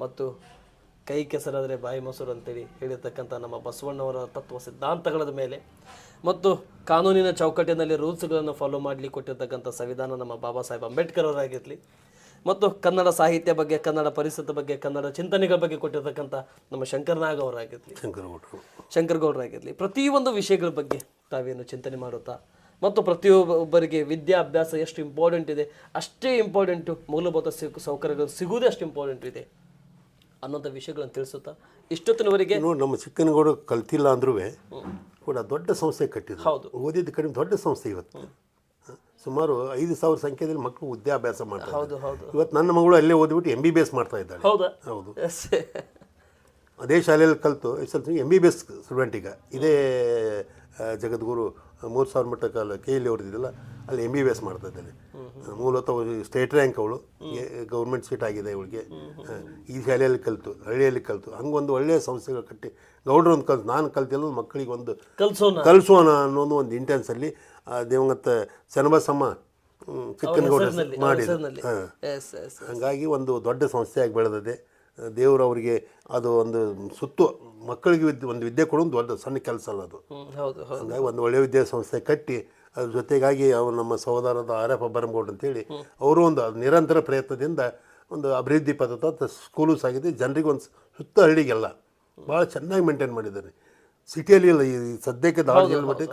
ಮತ್ತು ಕೈ ಕೆಸರಾದರೆ ಬಾಯಿ ಮೊಸರು ಅಂತೇಳಿ ಹೇಳಿರ್ತಕ್ಕಂಥ ನಮ್ಮ ಬಸವಣ್ಣವರ ತತ್ವ ಸಿದ್ಧಾಂತಗಳ ಮೇಲೆ ಮತ್ತು ಕಾನೂನಿನ ಚೌಕಟ್ಟಿನಲ್ಲಿ ರೂಲ್ಸ್ಗಳನ್ನು ಫಾಲೋ ಮಾಡಲಿ ಕೊಟ್ಟಿರ್ತಕ್ಕಂಥ ಸಂವಿಧಾನ ನಮ್ಮ ಬಾಬಾ ಸಾಹೇಬ್ ಅಂಬೇಡ್ಕರ್ ಅವರಾಗಿರಲಿ ಮತ್ತು ಕನ್ನಡ ಸಾಹಿತ್ಯ ಬಗ್ಗೆ ಕನ್ನಡ ಪರಿಸರದ ಬಗ್ಗೆ ಕನ್ನಡ ಚಿಂತನೆಗಳ ಬಗ್ಗೆ ಕೊಟ್ಟಿರ್ತಕ್ಕಂಥ ನಮ್ಮ ಶಂಕರನಾಗ್ ಅವರಾಗಿರಲಿ. ಶಂಕರಗೌಡರು. ಶಂಕರಗೌಡರಾಗಿರಲಿ. ಪ್ರತಿಯೊಂದು ವಿಷಯಗಳ ಬಗ್ಗೆ ತಾವೇನು ಚಿಂತನೆ ಮಾಡುತ್ತಾ ಮತ್ತು ಪ್ರತಿಯೊಬ್ಬರಿಗೆ ವಿದ್ಯಾಭ್ಯಾಸ ಎಷ್ಟು ಇಂಪಾರ್ಟೆಂಟ್ ಇದೆ ಅಷ್ಟೇ ಇಂಪಾರ್ಟೆಂಟು ಮೂಲಭೂತ ಸಿಗ್ ಸೌಕರ್ಯಗಳು ಸಿಗುವುದೇ ಅಷ್ಟು ಇಂಪಾರ್ಟೆಂಟ್ ಇದೆ ಅನ್ನೋಂಥ ವಿಷಯಗಳನ್ನು ತಿಳಿಸುತ್ತಾ ಇಷ್ಟೊತ್ತಿನವರೆಗೆ ನೋಡಿ ನಮ್ಮ ಚಿಕ್ಕನಗೌಡ ಕಲ್ತಿಲ್ಲ ಅಂದ್ರೂ ಕೂಡ ದೊಡ್ಡ ಸಂಸ್ಥೆ ಕಟ್ಟಿದ್ರು. ಹೌದು. ಓದಿದ್ದು ಕಡಿಮೆ ದೊಡ್ಡ ಸಂಸ್ಥೆ ಇವತ್ತು. ಸುಮಾರು ಐದು ಸಾವಿರ ಸಂಖ್ಯೆಯಲ್ಲಿ ಮಕ್ಕಳು ವಿದ್ಯಾಭ್ಯಾಸ ಮಾಡ್ತಾರೆ ಹೌದು ಹೌದು. ಇವತ್ತು ನನ್ನ ಮಗಳು ಅಲ್ಲೇ ಓದ್ಬಿಟ್ಟು ಎಂ ಬಿ ಬಿ ಎಸ್ ಮಾಡ್ತಾ ಇದ್ದಾರೆ ಹೌದಾ? ಹೌದು. ಎಸ್. ಅದೇ ಶಾಲೆಯಲ್ಲಿ ಕಲಿತು S L C M B B S student ಈಗ. ಇದೇ ಜಗದ್ಗುರು ಮೂರು ಸಾವಿರ ಮಟ್ಟ ಕಾಲ ಕೆ ಇಲ್ಲಿ ಅವ್ರದ್ದಿಲ್ಲ ಅಲ್ಲಿ ಎಂ ಬಿ ಬಿ ಎಸ್ ಮಾಡ್ತಾ ಇದ್ದಾಳೆ ಮೂಲತಃ ಸ್ಟೇಟ್ ರ್ಯಾಂಕ್ ಅವಳು. ಗೌರ್ಮೆಂಟ್ ಸೀಟ್ ಆಗಿದೆ ಇವಳಿಗೆ. ಈ ಶಾಲೆಯಲ್ಲಿ ಕಲಿತು ಹಳ್ಳಿಯಲ್ಲಿ ಕಲಿತು. ಹಂಗೊಂದು ಒಳ್ಳೆಯ ಸಂಸ್ಥೆಗಳು ಕಟ್ಟಿ ಗೌಡ್ರು ಒಂದು ಕಲ್ತು ನಾನು ಕಲ್ತಿಲ್ಲ ಮಕ್ಕಳಿಗೆ ಒಂದು ಕಲ್ಸೋಣ. ಕಲಿಸೋಣ ಅನ್ನೋದು ಒಂದು ಇಂಟೆನ್ಸಲ್ಲಿ ದಿವಂಗತ ಚನ್ನಬಸಮ್ಮ ಹ್ಮ್, ಚಿಕ್ಕನಗೌಡ ಮಾಡಿದ್ರು. ಹಾಗಾಗಿ ಒಂದು ದೊಡ್ಡ ಸಂಸ್ಥೆಯಾಗಿ ಬೆಳೆದಿದೆ. ದೇವರು ಅವರಿಗೆ ಅದು ಒಂದು ಸುತ್ತು ಮಕ್ಕಳಿಗೆ ವಿದ್ಯೆ ಒಂದು ವಿದ್ಯೆ ಕೊಡೋದು ದೊಡ್ಡ ಸಣ್ಣ ಕೆಲಸ ಅಲ್ಲ ಅದು. ಹಂಗಾಗಿ ಒಂದು ಒಳ್ಳೆಯ ವಿದ್ಯಾಸಂಸ್ಥೆ ಕಟ್ಟಿ ಅದ್ರ ಜೊತೆಗಾಗಿ ಅವರು ನಮ್ಮ ಸಹೋದರದ ಆರ್ ಎಫ್ ಬರಂಗೌಡ್ ಅಂತೇಳಿ ಅವರು ಒಂದು ನಿರಂತರ ಪ್ರಯತ್ನದಿಂದ ಒಂದು ಅಭಿವೃದ್ಧಿ ಪದ್ಧತಿ ಸ್ಕೂಲು ಸಾಗಿದೆ ಜನರಿಗೆ ಒಂದು ಸುತ್ತ ಹಳ್ಳಿಗೆಲ್ಲ ಭಾಳ ಚೆನ್ನಾಗಿ ಮೇಂಟೈನ್ ಮಾಡಿದ್ದಾರೆ. ಸಿಟಿಯಲ್ಲಿ ಇಲ್ಲ ಈ ಸದ್ಯಕ್ಕೆ ದಾವಣಗೆರೆ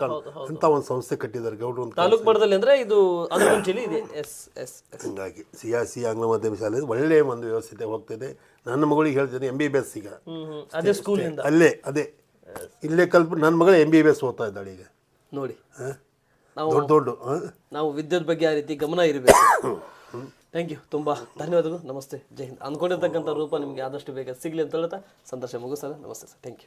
ಅಂತ ಒಂದು ಸಂಸ್ಥೆ ಕಟ್ಟಿದ್ದಾರೆ ಗೌಡ್ರು ತಾಲೂಕು ತಾಲೂಕ್ ಮಟ್ಟದಲ್ಲಿ ಅಂದ್ರೆ ಇದು ಅನುಗುಂಚಿಲಿ ಇದೆ ಎಸ್ ಎಸ್ ಹಂಗಾಗಿ ಸಿ ಆರ್ ಸಿ ಆಂಗ್ಲ ಮಾಧ್ಯಮ ಶಾಲೆ ಒಳ್ಳೆಯ ಒಂದು ವ್ಯವಸ್ಥೆ ಹೋಗ್ತಿದೆ. ನನ್ನ ಮಗಳಿಗೆ ಹೇಳ್ತೀನಿ ಎಂ ಬಿ ಬಿ ಎಸ್ ಈಗ. ಅದೇ ಸ್ಕೂಲಿಂದ ಅಲ್ಲೇ ಅದೇ. ಇಲ್ಲೇ ಕಲ್ಪ ನನ್ನ ಮಗಳು ಎಂ ಬಿ ಬಿ ಎಸ್ ಓದ್ತಾ ಇದ್ದಾಳೆ ಈಗ. ನೋಡಿ? ನಾವು ದೊಡ್ಡ ದೊಡ್ಡ ನಾವು ವಿದ್ಯುತ್ ಬಗ್ಗೆ ಆ ರೀತಿ ಗಮನ ಇರಬೇಕು. ಥ್ಯಾಂಕ್ ಯು ತುಂಬ ಧನ್ಯವಾದಗಳು. ನಮಸ್ತೆ. ಜೈ ಹಿಂದ್. ಅಂದ್ಕೊಂಡಿರ್ತಕ್ಕಂಥ ರೂಪ ನಿಮಗೆ ಆದಷ್ಟು ಬೇಗ ಸಿಗಲಿ ಅಂತ ಹೇಳ್ತಾ ಸಂದರ್ಶನ ಸರ್ ನಮಸ್ತೆ ಸರ್. Thank you